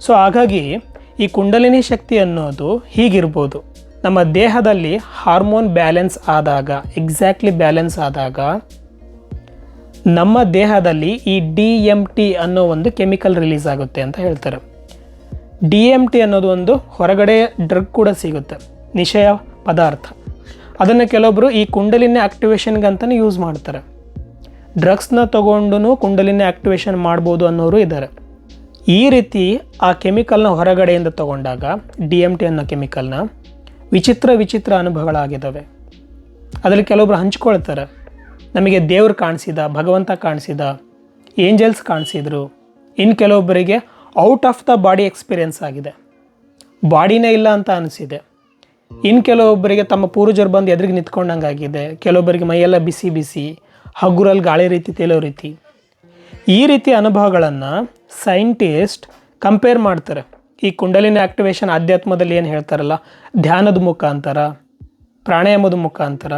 ಸೊ ಹಾಗಾಗಿ ಈ ಕುಂಡಲಿನಿ ಶಕ್ತಿ ಅನ್ನೋದು ಹೀಗಿರ್ಬೋದು. ನಮ್ಮ ದೇಹದಲ್ಲಿ ಹಾರ್ಮೋನ್ ಬ್ಯಾಲೆನ್ಸ್ ಆದಾಗ ಎಕ್ಸಾಕ್ಟ್ಲಿ ಬ್ಯಾಲೆನ್ಸ್ ಆದಾಗ ನಮ್ಮ ದೇಹದಲ್ಲಿ ಈ ಡಿ ಎಂ ಟಿ ಅನ್ನೋ ಒಂದು ಕೆಮಿಕಲ್ ರಿಲೀಸ್ ಆಗುತ್ತೆ ಅಂತ ಹೇಳ್ತಾರೆ. ಡಿ ಎಂ ಟಿ ಅನ್ನೋದು ಒಂದು ಹೊರಗಡೆ ಡ್ರಗ್ ಕೂಡ ಸಿಗುತ್ತೆ ನಿಶಯ ಪದಾರ್ಥ. ಅದನ್ನು ಕೆಲವೊಬ್ಬರು ಈ ಕುಂಡಲಿನ ಆಕ್ಟಿವೇಶನ್ಗೆ ಅಂತಲೇ ಯೂಸ್ ಮಾಡ್ತಾರೆ. ಡ್ರಗ್ಸ್ನ ತೊಗೊಂಡು ಕುಂಡಲಿನ ಆಕ್ಟಿವೇಶನ್ ಮಾಡ್ಬೋದು ಅನ್ನೋರು ಇದ್ದಾರೆ. ಈ ರೀತಿ ಆ ಕೆಮಿಕಲ್ನ ಹೊರಗಡೆಯಿಂದ ತಗೊಂಡಾಗ, ಡಿ ಎಂ ಟಿ ಅನ್ನೋ ಕೆಮಿಕಲ್ನ ವಿಚಿತ್ರ ವಿಚಿತ್ರ ಅನುಭವಗಳಾಗಿದ್ದಾವೆ. ಅದರಲ್ಲಿ ಕೆಲವೊಬ್ರು ಹಂಚ್ಕೊಳ್ತಾರೆ. ನಮಗೆ ದೇವ್ರು ಕಾಣಿಸಿದ, ಭಗವಂತ ಕಾಣಿಸಿದ, ಏಂಜಲ್ಸ್ ಕಾಣಿಸಿದ್ರು. ಇನ್ನು ಕೆಲವೊಬ್ಬರಿಗೆ out of the body experience ಆಗಿದೆ. ಬಾಡಿನೇ ಇಲ್ಲ ಅಂತ ಅನಿಸಿದೆ. ಇನ್ನು ಕೆಲವೊಬ್ಬರಿಗೆ ತಮ್ಮ ಪೂರ್ವಜರು ಬಂದು ಎದುರಿಗೆ ನಿಂತ್ಕೊಂಡಂಗೆ ಆಗಿದೆ. ಕೆಲವೊಬ್ಬರಿಗೆ ಮೈಯೆಲ್ಲ ಬಿಸಿ ಬಿಸಿ ಹಗುರಲ್ಲಿ ಗಾಳಿ ರೀತಿ, ತೇಲೋ ರೀತಿ. ಈ ರೀತಿ ಅನುಭವಗಳನ್ನು ಸೈಂಟಿಸ್ಟ್ ಕಂಪೇರ್ ಮಾಡ್ತಾರೆ. ಈ ಕುಂಡಲಿನ ಆಕ್ಟಿವೇಶನ್ ಆಧ್ಯಾತ್ಮದಲ್ಲಿ ಏನು ಹೇಳ್ತಾರಲ್ಲ? ಧ್ಯಾನದ ಮುಖಾಂತರ, ಪ್ರಾಣಾಯಾಮದ ಮುಖಾಂತರ,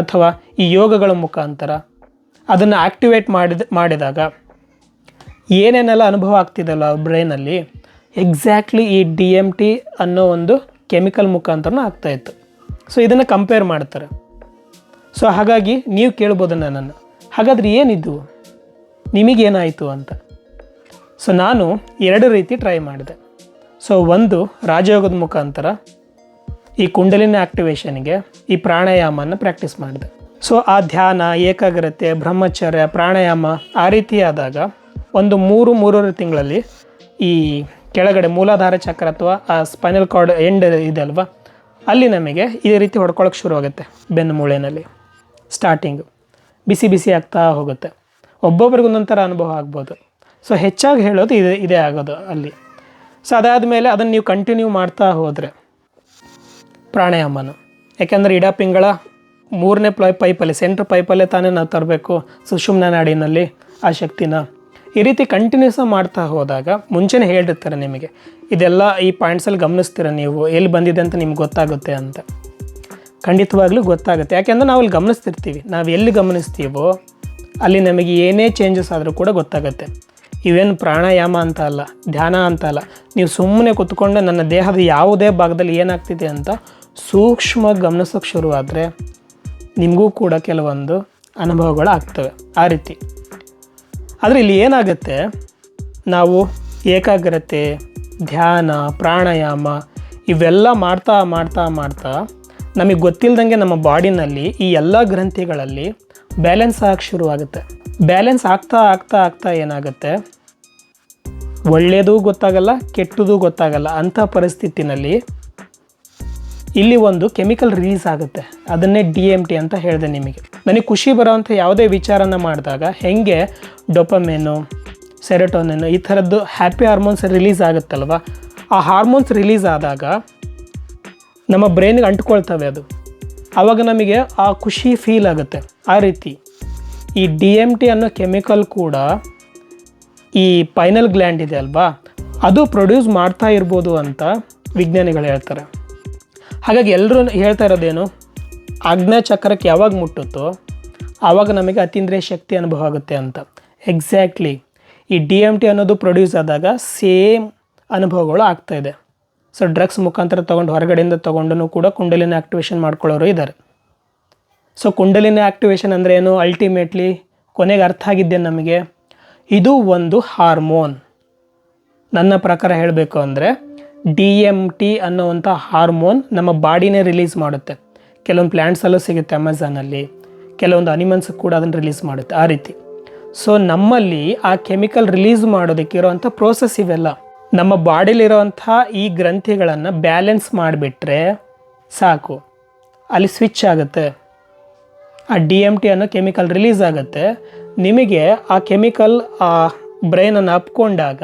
ಅಥವಾ ಈ ಯೋಗಗಳ ಮುಖಾಂತರ ಅದನ್ನು ಆಕ್ಟಿವೇಟ್ ಮಾಡಿದ, ಮಾಡಿದಾಗ ಏನೇನೆಲ್ಲ ಅನುಭವ ಆಗ್ತಿದಲ್ಲ ಬ್ರೈನಲ್ಲಿ ಎಕ್ಸಾಕ್ಟ್ಲಿ ಈ ಡಿ ಎಂ ಟಿ ಅನ್ನೋ ಒಂದು ಕೆಮಿಕಲ್ ಮುಖಾಂತರನೂ ಆಗ್ತಾಯಿತ್ತು ಸೊ ಇದನ್ನು ಕಂಪೇರ್ ಮಾಡ್ತಾರೆ. ಸೊ ಹಾಗಾಗಿ ನೀವು ಕೇಳ್ಬೋದು ನನ್ನನ್ನು ಹಾಗಾದ್ರೆ ಏನಿದ್ದು ನಿಮಗೇನಾಯಿತು ಅಂತ. ಸೊ ನಾನು ಎರಡು ರೀತಿ ಟ್ರೈ ಮಾಡಿದೆ. ಸೊ ಒಂದು ರಾಜಯೋಗದ ಮುಖಾಂತರ ಈ ಕುಂಡಲಿನ ಆ್ಯಕ್ಟಿವೇಶನ್ಗೆ ಈ ಪ್ರಾಣಾಯಾಮನ ಪ್ರಾಕ್ಟೀಸ್ ಮಾಡಿದೆ. ಸೊ ಆ ಧ್ಯಾನ, ಏಕಾಗ್ರತೆ, ಬ್ರಹ್ಮಚರ್ಯ, ಪ್ರಾಣಾಯಾಮ ಆ ರೀತಿ ಆದಾಗ ಒಂದು ಮೂರು, ಮೂರುವರೆ ತಿಂಗಳಲ್ಲಿ ಈ ಕೆಳಗಡೆ ಮೂಲಾಧಾರ ಚಕ್ರ ಅಥವಾ ಆ ಸ್ಪೈನಲ್ ಕಾರ್ಡ್ ಎಂಡ್ ಇದೆ ಅಲ್ವಾ? ಅಲ್ಲಿ ನಮಗೆ ಇದೇ ರೀತಿ ಹೊಡ್ಕೊಳ್ಳೋಕೆ ಶುರುವಾಗುತ್ತೆ ಬೆನ್ನು ಮೂಳೆಯಲ್ಲಿ ಸ್ಟಾರ್ಟಿಂಗು ಬಿಸಿ ಬಿಸಿ ಆಗ್ತಾ ಹೋಗುತ್ತೆ. ಒಬ್ಬೊಬ್ರಿಗೊಂದೊಂಥರ ಅನುಭವ ಆಗ್ಬೋದು. ಸೊ ಹೆಚ್ಚಾಗಿ ಹೇಳೋದು ಇದೆ, ಇದೇ ಆಗೋದು ಅಲ್ಲಿ. ಸೊ ಅದಾದ ಮೇಲೆ ಅದನ್ನು ನೀವು ಕಂಟಿನ್ಯೂ ಮಾಡ್ತಾ ಹೋದರೆ ಪ್ರಾಣಾಯಾಮನ. ಯಾಕೆಂದರೆ ಇಡ ಪಿಂಗಳ ಮೂರನೇ ಪ್ಲೈ ಪೈಪಲ್ಲಿ ಸೆಂಟ್ರ್ ಪೈಪಲ್ಲೇ ತಾನೇ ನಾವು ತರಬೇಕು ಸುಷುಮ್ನ ನಾಡಿನಲ್ಲಿ ಆ ಶಕ್ತಿನ. ಈ ರೀತಿ ಕಂಟಿನ್ಯೂಸ್ ಮಾಡ್ತಾ ಹೋದಾಗ ಮುಂಚೆನೇ ಹೇಳಿರ್ತಾರೆ ನಿಮಗೆ, ಇದೆಲ್ಲ ಈ ಪಾಯಿಂಟ್ಸಲ್ಲಿ ಗಮನಿಸ್ತೀರ ನೀವು, ಎಲ್ಲಿ ಬಂದಿದೆ ಅಂತ ನಿಮ್ಗೆ ಗೊತ್ತಾಗುತ್ತೆ ಅಂತ. ಖಂಡಿತವಾಗ್ಲೂ ಗೊತ್ತಾಗುತ್ತೆ. ಯಾಕೆಂದ್ರೆ ನಾವು ಅಲ್ಲಿ ಗಮನಿಸ್ತಿರ್ತೀವಿ. ನಾವು ಎಲ್ಲಿ ಗಮನಿಸ್ತೀವೋ ಅಲ್ಲಿ ನಮಗೆ ಏನೇ ಚೇಂಜಸ್ ಆದರೂ ಕೂಡ ಗೊತ್ತಾಗುತ್ತೆ. ಇವೇನು ಪ್ರಾಣಾಯಾಮ ಅಂತ ಅಲ್ಲ, ಧ್ಯಾನ ಅಂತ ಅಲ್ಲ, ನೀವು ಸುಮ್ಮನೆ ಕೂತ್ಕೊಂಡು ನನ್ನ ದೇಹದ ಯಾವುದೇ ಭಾಗದಲ್ಲಿ ಏನಾಗ್ತಿದೆ ಅಂತ ಸೂಕ್ಷ್ಮ ಗಮನಿಸೋಕ್ಕೆ ಶುರುವಾದರೆ ನಿಮಗೂ ಕೂಡ ಕೆಲವೊಂದು ಅನುಭವಗಳು ಆಗ್ತವೆ ಆ ರೀತಿ. ಆದರೆ ಇಲ್ಲಿ ಏನಾಗುತ್ತೆ, ನಾವು ಏಕಾಗ್ರತೆ, ಧ್ಯಾನ, ಪ್ರಾಣಾಯಾಮ ಇವೆಲ್ಲ ಮಾಡ್ತಾ ಮಾಡ್ತಾ ಮಾಡ್ತಾ ನಮಗೆ ಗೊತ್ತಿಲ್ಲದಂಗೆ ನಮ್ಮ ಬಾಡಿನಲ್ಲಿ ಈ ಎಲ್ಲ ಗ್ರಂಥಿಗಳಲ್ಲಿ ಬ್ಯಾಲೆನ್ಸ್ ಆಗಕ್ಕೆ ಶುರುವಾಗುತ್ತೆ. ಬ್ಯಾಲೆನ್ಸ್ ಆಗ್ತಾ ಆಗ್ತಾ ಆಗ್ತಾ ಏನಾಗುತ್ತೆ? ಒಳ್ಳೆಯದು ಗೊತ್ತಾಗಲ್ಲ, ಕೆಟ್ಟದು ಗೊತ್ತಾಗಲ್ಲ. ಅಂಥ ಪರಿಸ್ಥಿತಿನಲ್ಲಿ ಇಲ್ಲಿ ಒಂದು ಕೆಮಿಕಲ್ ರಿಲೀಸ್ ಆಗುತ್ತೆ. ಅದನ್ನೇ ಡಿ ಎಂ ಟಿ ಅಂತ ಹೇಳಿದೆ ನಿಮಗೆ. ನನಗೆ ಖುಷಿ ಬರೋವಂಥ ಯಾವುದೇ ವಿಚಾರನ ಮಾಡಿದಾಗ ಹೆಂಗೆ ಡೊಪಮೇನು, ಸೆರೆಟೋನೇನು ಈ ಥರದ್ದು ಹ್ಯಾಪಿ ಹಾರ್ಮೋನ್ಸ್ ರಿಲೀಸ್ ಆಗುತ್ತಲ್ವ? ಆ ಹಾರ್ಮೋನ್ಸ್ ರಿಲೀಸ್ ಆದಾಗ ನಮ್ಮ ಬ್ರೈನ್ಗೆ ಅಂಟ್ಕೊಳ್ತವೆ ಅದು. ಆವಾಗ ನಮಗೆ ಆ ಖುಷಿ ಫೀಲ್ ಆಗುತ್ತೆ. ಆ ರೀತಿ. ಈ ಡಿ ಎಂ ಟಿ ಅನ್ನೋ ಕೆಮಿಕಲ್ ಕೂಡ ಈ ಪೈನಲ್ ಗ್ಲ್ಯಾಂಡ್ ಇದೆ ಅಲ್ವಾ? ಅದು ಪ್ರೊಡ್ಯೂಸ್ ಮಾಡ್ತಾ ಇರ್ಬೋದು ಅಂತ ವಿಜ್ಞಾನಿಗಳು ಹೇಳ್ತಾರೆ. ಹಾಗಾಗಿ ಎಲ್ಲರೂ ಹೇಳ್ತಾ ಇರೋದೇನು? ಚಕ್ರಕ್ಕೆ ಯಾವಾಗ ಮುಟ್ಟುತ್ತೋ ಆವಾಗ ನಮಗೆ ಅತೀಂದ್ರಿಯ ಶಕ್ತಿ ಅನುಭವ ಆಗುತ್ತೆ ಅಂತ. ಎಕ್ಸಾಕ್ಟ್ಲಿ ಈ ಡಿ ಎಂ ಟಿ ಅನ್ನೋದು ಪ್ರೊಡ್ಯೂಸ್ ಆದಾಗ ಸೇಮ್ ಅನುಭವಗಳು ಆಗ್ತಾಯಿದೆ ಸೊ ಡ್ರಗ್ಸ್ ಮುಖಾಂತರ ತೊಗೊಂಡು ಹೊರಗಡೆಯಿಂದ ತೊಗೊಂಡು ಕೂಡ, ಕುಂಡಲಿನ ಆ್ಯಕ್ಟಿವೇಷನ್ ಮಾಡ್ಕೊಳ್ಳೋರು ಇದ್ದಾರೆ. ಸೊ ಕುಂಡಲಿನ ಆ್ಯಕ್ಟಿವೇಶನ್ ಅಂದರೆ ಏನು? ಅಲ್ಟಿಮೇಟ್ಲಿ ಕೊನೆಗೆ ಅರ್ಥ ಆಗಿದ್ದೆ ನಮಗೆ? ಇದು ಒಂದು ಹಾರ್ಮೋನ್ ನನ್ನ ಪ್ರಕಾರ ಹೇಳಬೇಕು ಅಂದರೆ ಡಿ ಎಂ ಟಿ ಅನ್ನೋವಂಥ ಹಾರ್ಮೋನ್ ನಮ್ಮ ಬಾಡಿನೇ ರಿಲೀಸ್ ಮಾಡುತ್ತೆ. ಕೆಲವೊಂದು ಪ್ಲ್ಯಾಂಟ್ಸಲ್ಲೂ ಸಿಗುತ್ತೆ ಅಮೆಝಾನಲ್ಲಿ ಕೆಲವೊಂದು ಅನಿಮಲ್ಸ್ ಕೂಡ ಅದನ್ನು ರಿಲೀಸ್ ಮಾಡುತ್ತೆ. ಆ ರೀತಿ. ಸೊ ನಮ್ಮಲ್ಲಿ ಆ ಕೆಮಿಕಲ್ ರಿಲೀಸ್ ಮಾಡೋದಕ್ಕೆ ಇರೋವಂಥ ಪ್ರೋಸೆಸ್ ಇವೆಲ್ಲ. ನಮ್ಮ ಬಾಡಿಲಿರೋವಂಥ ಈ ಗ್ರಂಥಿಗಳನ್ನು ಬ್ಯಾಲೆನ್ಸ್ ಮಾಡಿಬಿಟ್ರೆ ಸಾಕು. ಅಲ್ಲಿ ಸ್ವಿಚ್ ಆಗುತ್ತೆ. ಆ ಡಿ ಎಂ ಟಿ ಅನ್ನೋ ಕೆಮಿಕಲ್ ರಿಲೀಸ್ ಆಗುತ್ತೆ. ನಿಮಗೆ ಆ ಕೆಮಿಕಲ್, ಆ ಬ್ರೈನನ್ನು ಅಪ್ಕೊಂಡಾಗ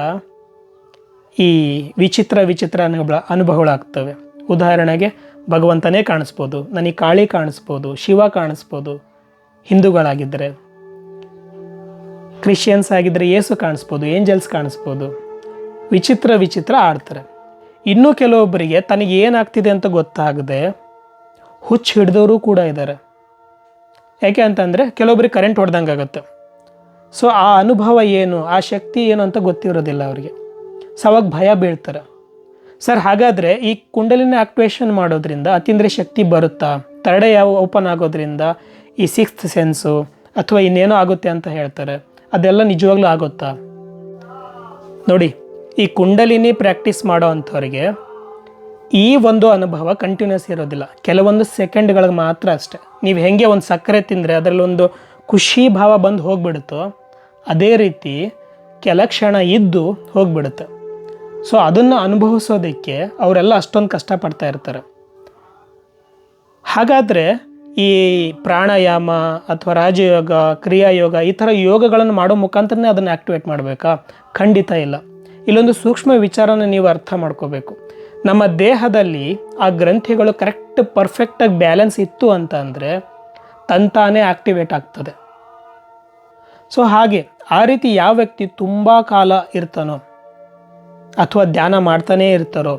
ಈ ವಿಚಿತ್ರ ವಿಚಿತ್ರ ಅನುಭವ, ಅನುಭವಗಳಾಗ್ತವೆ. ಉದಾಹರಣೆಗೆ ಭಗವಂತನೇ ಕಾಣಿಸ್ಬೋದು ನನಗೆ ಕಾಳಿ ಕಾಣಿಸ್ಬೋದು, ಶಿವ ಕಾಣಿಸ್ಬೋದು ಹಿಂದೂಗಳಾಗಿದ್ದರೆ ಕ್ರಿಶ್ಚಿಯನ್ಸ್ ಆಗಿದ್ದರೆ ಏಸು ಕಾಣಿಸ್ಬೋದು, ಏಂಜಲ್ಸ್ ಕಾಣಿಸ್ಬೋದು. ವಿಚಿತ್ರ ವಿಚಿತ್ರ ಆಡ್ತಾರೆ. ಇನ್ನೂ ಕೆಲವೊಬ್ಬರಿಗೆ ತನಗೆ ಏನಾಗ್ತಿದೆ ಅಂತ ಗೊತ್ತಾಗದೆ ಹುಚ್ಚು ಹಿಡಿದವರು ಕೂಡ ಇದ್ದಾರೆ. ಯಾಕೆ ಅಂತಂದರೆ ಕೆಲವೊಬ್ಬರಿಗೆ ಕರೆಂಟ್ ಹೊಡೆದಂಗೆ ಆಗುತ್ತೆ. ಸೊ ಆ ಅನುಭವ ಏನು, ಆ ಶಕ್ತಿ ಏನು ಅಂತ ಗೊತ್ತಿರೋದಿಲ್ಲ ಅವರಿಗೆ. ಸೊ ಅವಾಗ ಭಯ ಬೀಳ್ತಾರೆ. ಸರ್ ಹಾಗಾದರೆ ಈ ಕುಂಡಲಿನ ಆಕ್ಟಿವೇಶನ್ ಮಾಡೋದ್ರಿಂದ ಅತೀಂದ್ರಿಯ ಶಕ್ತಿ ಬರುತ್ತಾ? ತರಡೆ ಯಾವ ಓಪನ್ ಆಗೋದ್ರಿಂದ ಈ ಸಿಕ್ಸ್ತ್ ಸೆನ್ಸು ಅಥವಾ ಇನ್ನೇನೋ ಆಗುತ್ತೆ ಅಂತ ಹೇಳ್ತಾರೆ. ಅದೆಲ್ಲ ನಿಜವಾಗ್ಲೂ ಆಗುತ್ತಾ? ನೋಡಿ, ಈ ಕುಂಡಲಿನಿ ಪ್ರಾಕ್ಟೀಸ್ ಮಾಡೋ ಅಂಥವ್ರಿಗೆ ಈ ಒಂದು ಅನುಭವ ಕಂಟಿನ್ಯೂಸ್ ಇರೋದಿಲ್ಲ. ಕೆಲವೊಂದು ಸೆಕೆಂಡ್ಗಳಿಗೆ ಮಾತ್ರ ಅಷ್ಟೆ. ನೀವು ಹೆಂಗೆ ಒಂದು ಸಕ್ಕರೆ ತಿಂದರೆ ಅದರಲ್ಲಿ ಒಂದು ಖುಷಿ ಭಾವ ಬಂದು ಹೋಗ್ಬಿಡುತ್ತೋ, ಅದೇ ರೀತಿ ಕೆಲ ಕ್ಷಣ ಇದ್ದು ಹೋಗ್ಬಿಡುತ್ತೆ. ಸೊ ಅದನ್ನು ಅನುಭವಿಸೋದಕ್ಕೆ ಅವರೆಲ್ಲ ಅಷ್ಟೊಂದು ಕಷ್ಟಪಡ್ತಾ ಇರ್ತಾರೆ. ಹಾಗಾದರೆ ಈ ಪ್ರಾಣಾಯಾಮ ಅಥವಾ ರಾಜಯೋಗ, ಕ್ರಿಯಾಯೋಗ ಈ ಥರ ಯೋಗಗಳನ್ನು ಮಾಡೋ ಮುಖಾಂತರನೇ ಅದನ್ನು ಆ್ಯಕ್ಟಿವೇಟ್ ಮಾಡಬೇಕಾ? ಖಂಡಿತ ಇಲ್ಲ. ಇಲ್ಲೊಂದು ಸೂಕ್ಷ್ಮ ವಿಚಾರನ ನೀವು ಅರ್ಥ ಮಾಡ್ಕೋಬೇಕು. ನಮ್ಮ ದೇಹದಲ್ಲಿ ಆ ಗ್ರಂಥಿಗಳು ಕರೆಕ್ಟ್ ಪರ್ಫೆಕ್ಟಾಗಿ ಬ್ಯಾಲೆನ್ಸ್ ಇತ್ತು ಅಂತ ಅಂದರೆ ತಂತಾನೇ ಆಕ್ಟಿವೇಟ್ ಆಗ್ತದೆ. ಸೊ ಹಾಗೆ ಆ ರೀತಿ ಯಾವ ವ್ಯಕ್ತಿ ತುಂಬ ಕಾಲ ಇರ್ತಾನೋ ಅಥವಾ ಧ್ಯಾನ ಮಾಡ್ತಾನೇ ಇರ್ತಾರೋ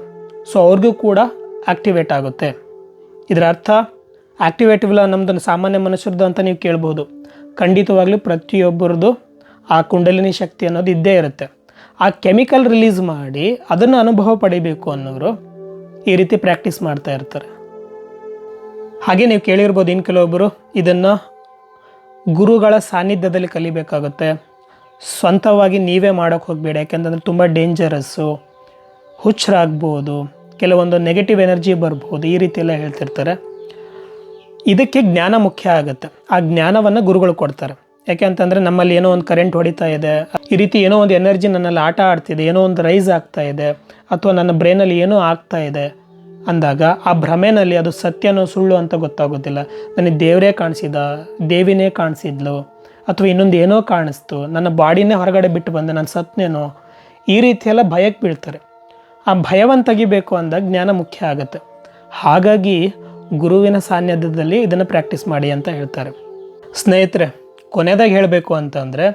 ಸೊ ಅವ್ರಿಗೂ ಕೂಡ ಆಕ್ಟಿವೇಟ್ ಆಗುತ್ತೆ. ಇದರ ಅರ್ಥ ಆಕ್ಟಿವೇಟ್ ಇಲ್ಲ ನಮ್ಮದನ್ನು ಸಾಮಾನ್ಯ ಮನುಷ್ಯರದ್ದು ಅಂತ ನೀವು ಕೇಳ್ಬೋದು. ಖಂಡಿತವಾಗಲೂ ಪ್ರತಿಯೊಬ್ಬರದ್ದು ಆ ಕುಂಡಲಿನಿ ಶಕ್ತಿ ಅನ್ನೋದು ಇದ್ದೇ ಇರುತ್ತೆ. ಆ ಕೆಮಿಕಲ್ ರಿಲೀಸ್ ಮಾಡಿ ಅದನ್ನು ಅನುಭವ ಪಡಿಬೇಕು ಅನ್ನೋರು ಈ ರೀತಿ ಪ್ರಾಕ್ಟೀಸ್ ಮಾಡ್ತಾ ಇರ್ತಾರೆ. ಹಾಗೆ ನೀವು ಕೇಳಿರ್ಬೋದು ಇನ್ನು ಕೆಲವೊಬ್ಬರು ಇದನ್ನು ಗುರುಗಳ ಸಾನ್ನಿಧ್ಯದಲ್ಲಿ ಕಲಿಬೇಕಾಗುತ್ತೆ. ಸ್ವಂತವಾಗಿ ನೀವೇ ಮಾಡೋಕ್ಕೆ ಹೋಗಬೇಡಿ, ಯಾಕೆಂತಂದರೆ ತುಂಬ ಡೇಂಜರಸ್ಸು ಹುಚ್ಚರಾಗ್ಬೋದು ಕೆಲವೊಂದು ನೆಗೆಟಿವ್ ಎನರ್ಜಿ ಬರ್ಬೋದು, ಈ ರೀತಿ ಎಲ್ಲ ಹೇಳ್ತಿರ್ತಾರೆ. ಇದಕ್ಕೆ ಜ್ಞಾನ ಮುಖ್ಯ ಆಗುತ್ತೆ. ಆ ಜ್ಞಾನವನ್ನು ಗುರುಗಳು ಕೊಡ್ತಾರೆ. ಯಾಕೆ ಅಂತಂದರೆ ನಮ್ಮಲ್ಲಿ ಏನೋ ಒಂದು ಕರೆಂಟ್ ಹೊಡಿತಾ ಇದೆ. ಈ ರೀತಿ ಏನೋ ಒಂದು ಎನರ್ಜಿ ನನ್ನಲ್ಲಿ ಆಟ ಆಡ್ತಿದೆ, ಏನೋ ಒಂದು ರೈಸ್ ಆಗ್ತಾ ಇದೆ, ಅಥವಾ ನನ್ನ ಬ್ರೈನಲ್ಲಿ ಏನೋ ಆಗ್ತಾ ಇದೆ ಅಂದಾಗ ಆ ಭ್ರಮೆನಲ್ಲಿ ಅದು ಸತ್ಯನೋ ಸುಳ್ಳು ಅಂತ ಗೊತ್ತಾಗೋದಿಲ್ಲ. ನನಗೆ ದೇವರೇ ಕಾಣಿಸಿದ, ದೇವಿನೇ ಕಾಣಿಸಿದ್ಲು, ಅಥವಾ ಇನ್ನೊಂದು ಏನೋ ಕಾಣಿಸ್ತು, ನನ್ನ ಬಾಡಿನೇ ಹೊರಗಡೆ ಬಿಟ್ಟು ಬಂದೆ ನಾನು ಸತ್ನೇನೋ, ಈ ರೀತಿಯೆಲ್ಲ ಭಯಕ್ಕೆ ಬೀಳ್ತಾರೆ. ಆ ಭಯವನ್ನು ತೆಗಿಬೇಕು ಅಂದಾಗ ಜ್ಞಾನ ಮುಖ್ಯ ಆಗುತ್ತೆ. ಹಾಗಾಗಿ ಗುರುವಿನ ಸಾನ್ನಿಧ್ಯದಲ್ಲಿ ಇದನ್ನು ಪ್ರಾಕ್ಟೀಸ್ ಮಾಡಿ ಅಂತ ಹೇಳ್ತಾರೆ. ಸ್ನೇಹಿತರೆ ಕೊನೆಯದಾಗಿ ಹೇಳಬೇಕು ಅಂತಂದರೆ,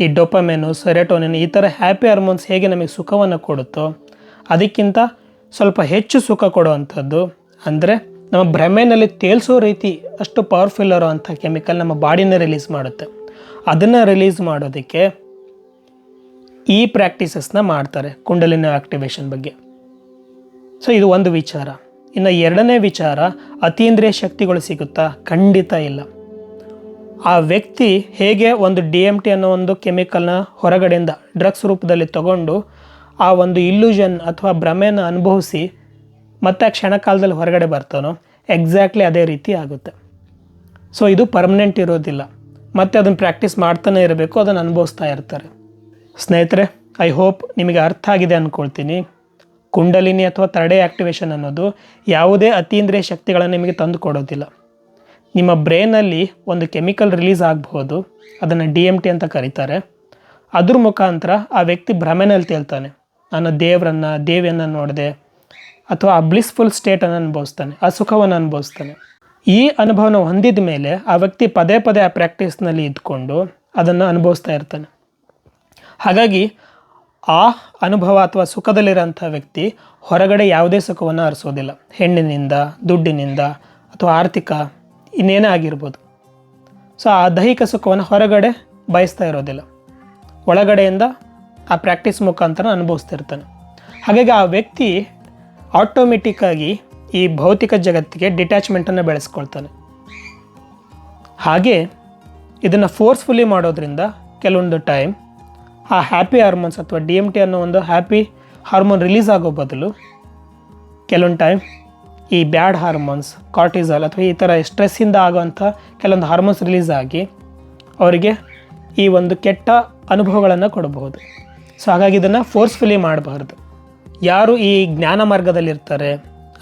ಈ ಡೊಪಮೆನು, ಸೆರೆಟೋನಿನ್ ಈ ಥರ ಹ್ಯಾಪಿ ಹಾರ್ಮೋನ್ಸ್ ಹೇಗೆ ನಮಗೆ ಸುಖವನ್ನು ಕೊಡುತ್ತೋ, ಅದಕ್ಕಿಂತ ಸ್ವಲ್ಪ ಹೆಚ್ಚು ಸುಖ ಕೊಡುವಂಥದ್ದು ಅಂದರೆ, ನಮ್ಮ ಭ್ರಮೆಯಲ್ಲಿ ತೇಲ್ಸೋ ರೀತಿ ಅಷ್ಟು ಪವರ್ಫುಲ್ ಇರೋ ಅಂಥ ಕೆಮಿಕಲ್ ನಮ್ಮ ಬಾಡಿನ ರಿಲೀಸ್ ಮಾಡುತ್ತೆ. ಅದನ್ನು ರಿಲೀಸ್ ಮಾಡೋದಕ್ಕೆ ಈ ಪ್ರಾಕ್ಟೀಸಸ್ನ ಮಾಡ್ತಾರೆ ಕುಂಡಲಿನ ಆಕ್ಟಿವೇಶನ್ ಬಗ್ಗೆ. ಸೊ ಇದು ಒಂದು ವಿಚಾರ. ಇನ್ನು ಎರಡನೇ ವಿಚಾರ, ಅತೀಂದ್ರಿಯ ಶಕ್ತಿಗಳು ಸಿಗುತ್ತಾ? ಖಂಡಿತ ಇಲ್ಲ. ಆ ವ್ಯಕ್ತಿ ಹೇಗೆ ಒಂದು ಡಿ ಎಂ ಟಿ ಅನ್ನೋ ಒಂದು ಕೆಮಿಕಲ್ನ ಹೊರಗಡೆಯಿಂದ ಡ್ರಗ್ಸ್ ರೂಪದಲ್ಲಿ ತಗೊಂಡು ಆ ಒಂದು ಇಲ್ಯೂಷನ್ ಅಥವಾ ಭ್ರಮೆಯನ್ನು ಅನುಭವಿಸಿ ಮತ್ತೆ ಆ ಕ್ಷಣಕಾಲದಲ್ಲಿ ಹೊರಗಡೆ ಬರ್ತಾನೋ ಎಕ್ಸಾಕ್ಟ್ಲಿ ಅದೇ ರೀತಿ ಆಗುತ್ತೆ. ಸೊ ಇದು ಪರ್ಮನೆಂಟ್ ಇರೋದಿಲ್ಲ. ಮತ್ತೆ ಅದನ್ನು ಪ್ರಾಕ್ಟೀಸ್ ಮಾಡ್ತಾನೆ ಇರಬೇಕು, ಅದನ್ನು ಅನುಭವಿಸ್ತಾ ಇರ್ತಾರೆ. ಸ್ನೇಹಿತರೆ ಐ ಹೋಪ್ ನಿಮಗೆ ಅರ್ಥ ಆಗಿದೆ ಅಂದ್ಕೊಳ್ತೀನಿ ಕುಂಡಲಿನಿ ಅಥವಾ ತರಡೆ ಆ್ಯಕ್ಟಿವೇಶನ್ ಅನ್ನೋದು ಯಾವುದೇ ಅತೀಂದ್ರಿಯ ಶಕ್ತಿಗಳನ್ನು ನಿಮಗೆ ತಂದು ಕೊಡೋದಿಲ್ಲ. ನಿಮ್ಮ ಬ್ರೈನಲ್ಲಿ ಒಂದು ಕೆಮಿಕಲ್ ರಿಲೀಸ್ ಆಗಬಹುದು, ಅದನ್ನು ಡಿ ಎಂ ಟಿ ಅಂತ ಕರೀತಾರೆ. ಅದ್ರ ಮುಖಾಂತರ ಆ ವ್ಯಕ್ತಿ ಭ್ರಮೆನಲ್ಲಿ ತೇಲ್ತಾನೆ. ನಾನು ದೇವರನ್ನು, ದೇವಿಯನ್ನು ನೋಡಿದೆ, ಅಥವಾ ಆ ಬ್ಲಿಸ್ಫುಲ್ ಸ್ಟೇಟನ್ನು ಅನುಭವಿಸ್ತಾನೆ, ಆ ಸುಖವನ್ನು ಅನುಭವಿಸ್ತಾನೆ. ಈ ಅನುಭವನ ಹೊಂದಿದ ಮೇಲೆ ಆ ವ್ಯಕ್ತಿ ಪದೇ ಪದೇ ಆ ಪ್ರಾಕ್ಟೀಸ್ನಲ್ಲಿ ಇದ್ಕೊಂಡು ಅದನ್ನು ಅನುಭವಿಸ್ತಾ ಇರ್ತಾನೆ. ಹಾಗಾಗಿ ಆ ಅನುಭವ ಅಥವಾ ಸುಖದಲ್ಲಿರೋಂಥ ವ್ಯಕ್ತಿ ಹೊರಗಡೆ ಯಾವುದೇ ಸುಖವನ್ನು ಅರಿಸೋದಿಲ್ಲ ಹೆಣ್ಣಿನಿಂದ, ದುಡ್ಡಿನಿಂದ ಅಥವಾ ಆರ್ಥಿಕ ಇನ್ನೇನೇ ಆಗಿರ್ಬೋದು ಸೊ ಆ ದೈಹಿಕ ಸುಖವನ್ನು ಹೊರಗಡೆ ಬಯಸ್ತಾ ಇರೋದಿಲ್ಲ. ಒಳಗಡೆಯಿಂದ ಆ ಪ್ರಾಕ್ಟೀಸ್ ಮುಖಾಂತರ ಅನುಭವಿಸ್ತಿರ್ತಾನೆ ಹಾಗಾಗಿ ಆ ವ್ಯಕ್ತಿ ಆಟೋಮೆಟಿಕ್ಕಾಗಿ ಈ ಭೌತಿಕ ಜಗತ್ತಿಗೆ ಡಿಟ್ಯಾಚ್ಮೆಂಟನ್ನು ಬೆಳೆಸ್ಕೊಳ್ತಾನೆ. ಹಾಗೆ ಇದನ್ನು ಫೋರ್ಸ್ಫುಲ್ಲಿ ಮಾಡೋದ್ರಿಂದ ಕೆಲವೊಂದು ಟೈಮ್ ಆ ಹ್ಯಾಪಿ ಹಾರ್ಮೋನ್ಸ್ ಅಥವಾ ಡಿ ಎಂ ಟಿ ಅನ್ನೋ ಒಂದು ಹ್ಯಾಪಿ ಹಾರ್ಮೋನ್ ರಿಲೀಸ್ ಆಗೋ ಬದಲು ಕೆಲವೊಂದು ಟೈಮ್ ಈ ಬ್ಯಾಡ್ ಹಾರ್ಮೋನ್ಸ್, ಕಾರ್ಟಿಸಲ್ ಅಥವಾ ಈ ಥರ ಸ್ಟ್ರೆಸ್ಸಿಂದ ಆಗೋಂಥ ಕೆಲವೊಂದು ಹಾರ್ಮೋನ್ಸ್ ರಿಲೀಸ್ ಆಗಿ ಅವರಿಗೆ ಈ ಒಂದು ಕೆಟ್ಟ ಅನುಭವಗಳನ್ನು ಕೊಡಬಹುದು. ಸೊ ಹಾಗಾಗಿ ಇದನ್ನು ಫೋರ್ಸ್ಫುಲಿ ಮಾಡಬಾರ್ದು. ಯಾರು ಈ ಜ್ಞಾನ ಮಾರ್ಗದಲ್ಲಿರ್ತಾರೆ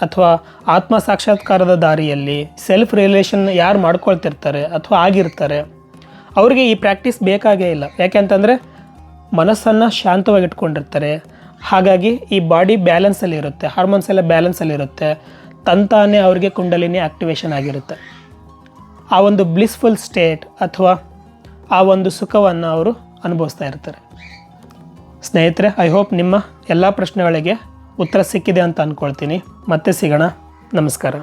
ಅಥವಾ ಆತ್ಮ ಸಾಕ್ಷಾತ್ಕಾರದ ದಾರಿಯಲ್ಲಿ ಸೆಲ್ಫ್ ರಿಲೇಷನ್ ಯಾರು ಮಾಡ್ಕೊಳ್ತಿರ್ತಾರೆ ಅಥವಾ ಆಗಿರ್ತಾರೆ, ಅವರಿಗೆ ಈ ಪ್ರಾಕ್ಟೀಸ್ ಬೇಕಾಗೇ ಇಲ್ಲ. ಯಾಕೆಂತಂದರೆ ಮನಸ್ಸನ್ನು ಶಾಂತವಾಗಿಟ್ಕೊಂಡಿರ್ತಾರೆ. ಹಾಗಾಗಿ ಈ ಬಾಡಿ ಬ್ಯಾಲೆನ್ಸಲ್ಲಿರುತ್ತೆ ಹಾರ್ಮೋನ್ಸ್ ಎಲ್ಲ ಬ್ಯಾಲೆನ್ಸಲ್ಲಿ ಇರುತ್ತೆ. ತಂತಾನೇ ಅವರಿಗೆ ಕುಂಡಲಿನಿ ಆ್ಯಕ್ಟಿವೇಶನ್ ಆಗಿರುತ್ತೆ. ಆ ಒಂದು ಬ್ಲಿಸ್ಫುಲ್ ಸ್ಟೇಟ್ ಅಥವಾ ಆ ಒಂದು ಸುಖವನ್ನು ಅವರು ಅನುಭವಿಸ್ತಾ ಇರ್ತಾರೆ. ಸ್ನೇಹಿತರೆ ಐ ಹೋಪ್ ನಿಮ್ಮ ಎಲ್ಲ ಪ್ರಶ್ನೆಗಳಿಗೆ ಉತ್ತರ ಸಿಕ್ಕಿದೆ ಅಂತ ಅಂದ್ಕೊಳ್ತೀನಿ ಮತ್ತೆ ಸಿಗೋಣ. ನಮಸ್ಕಾರ.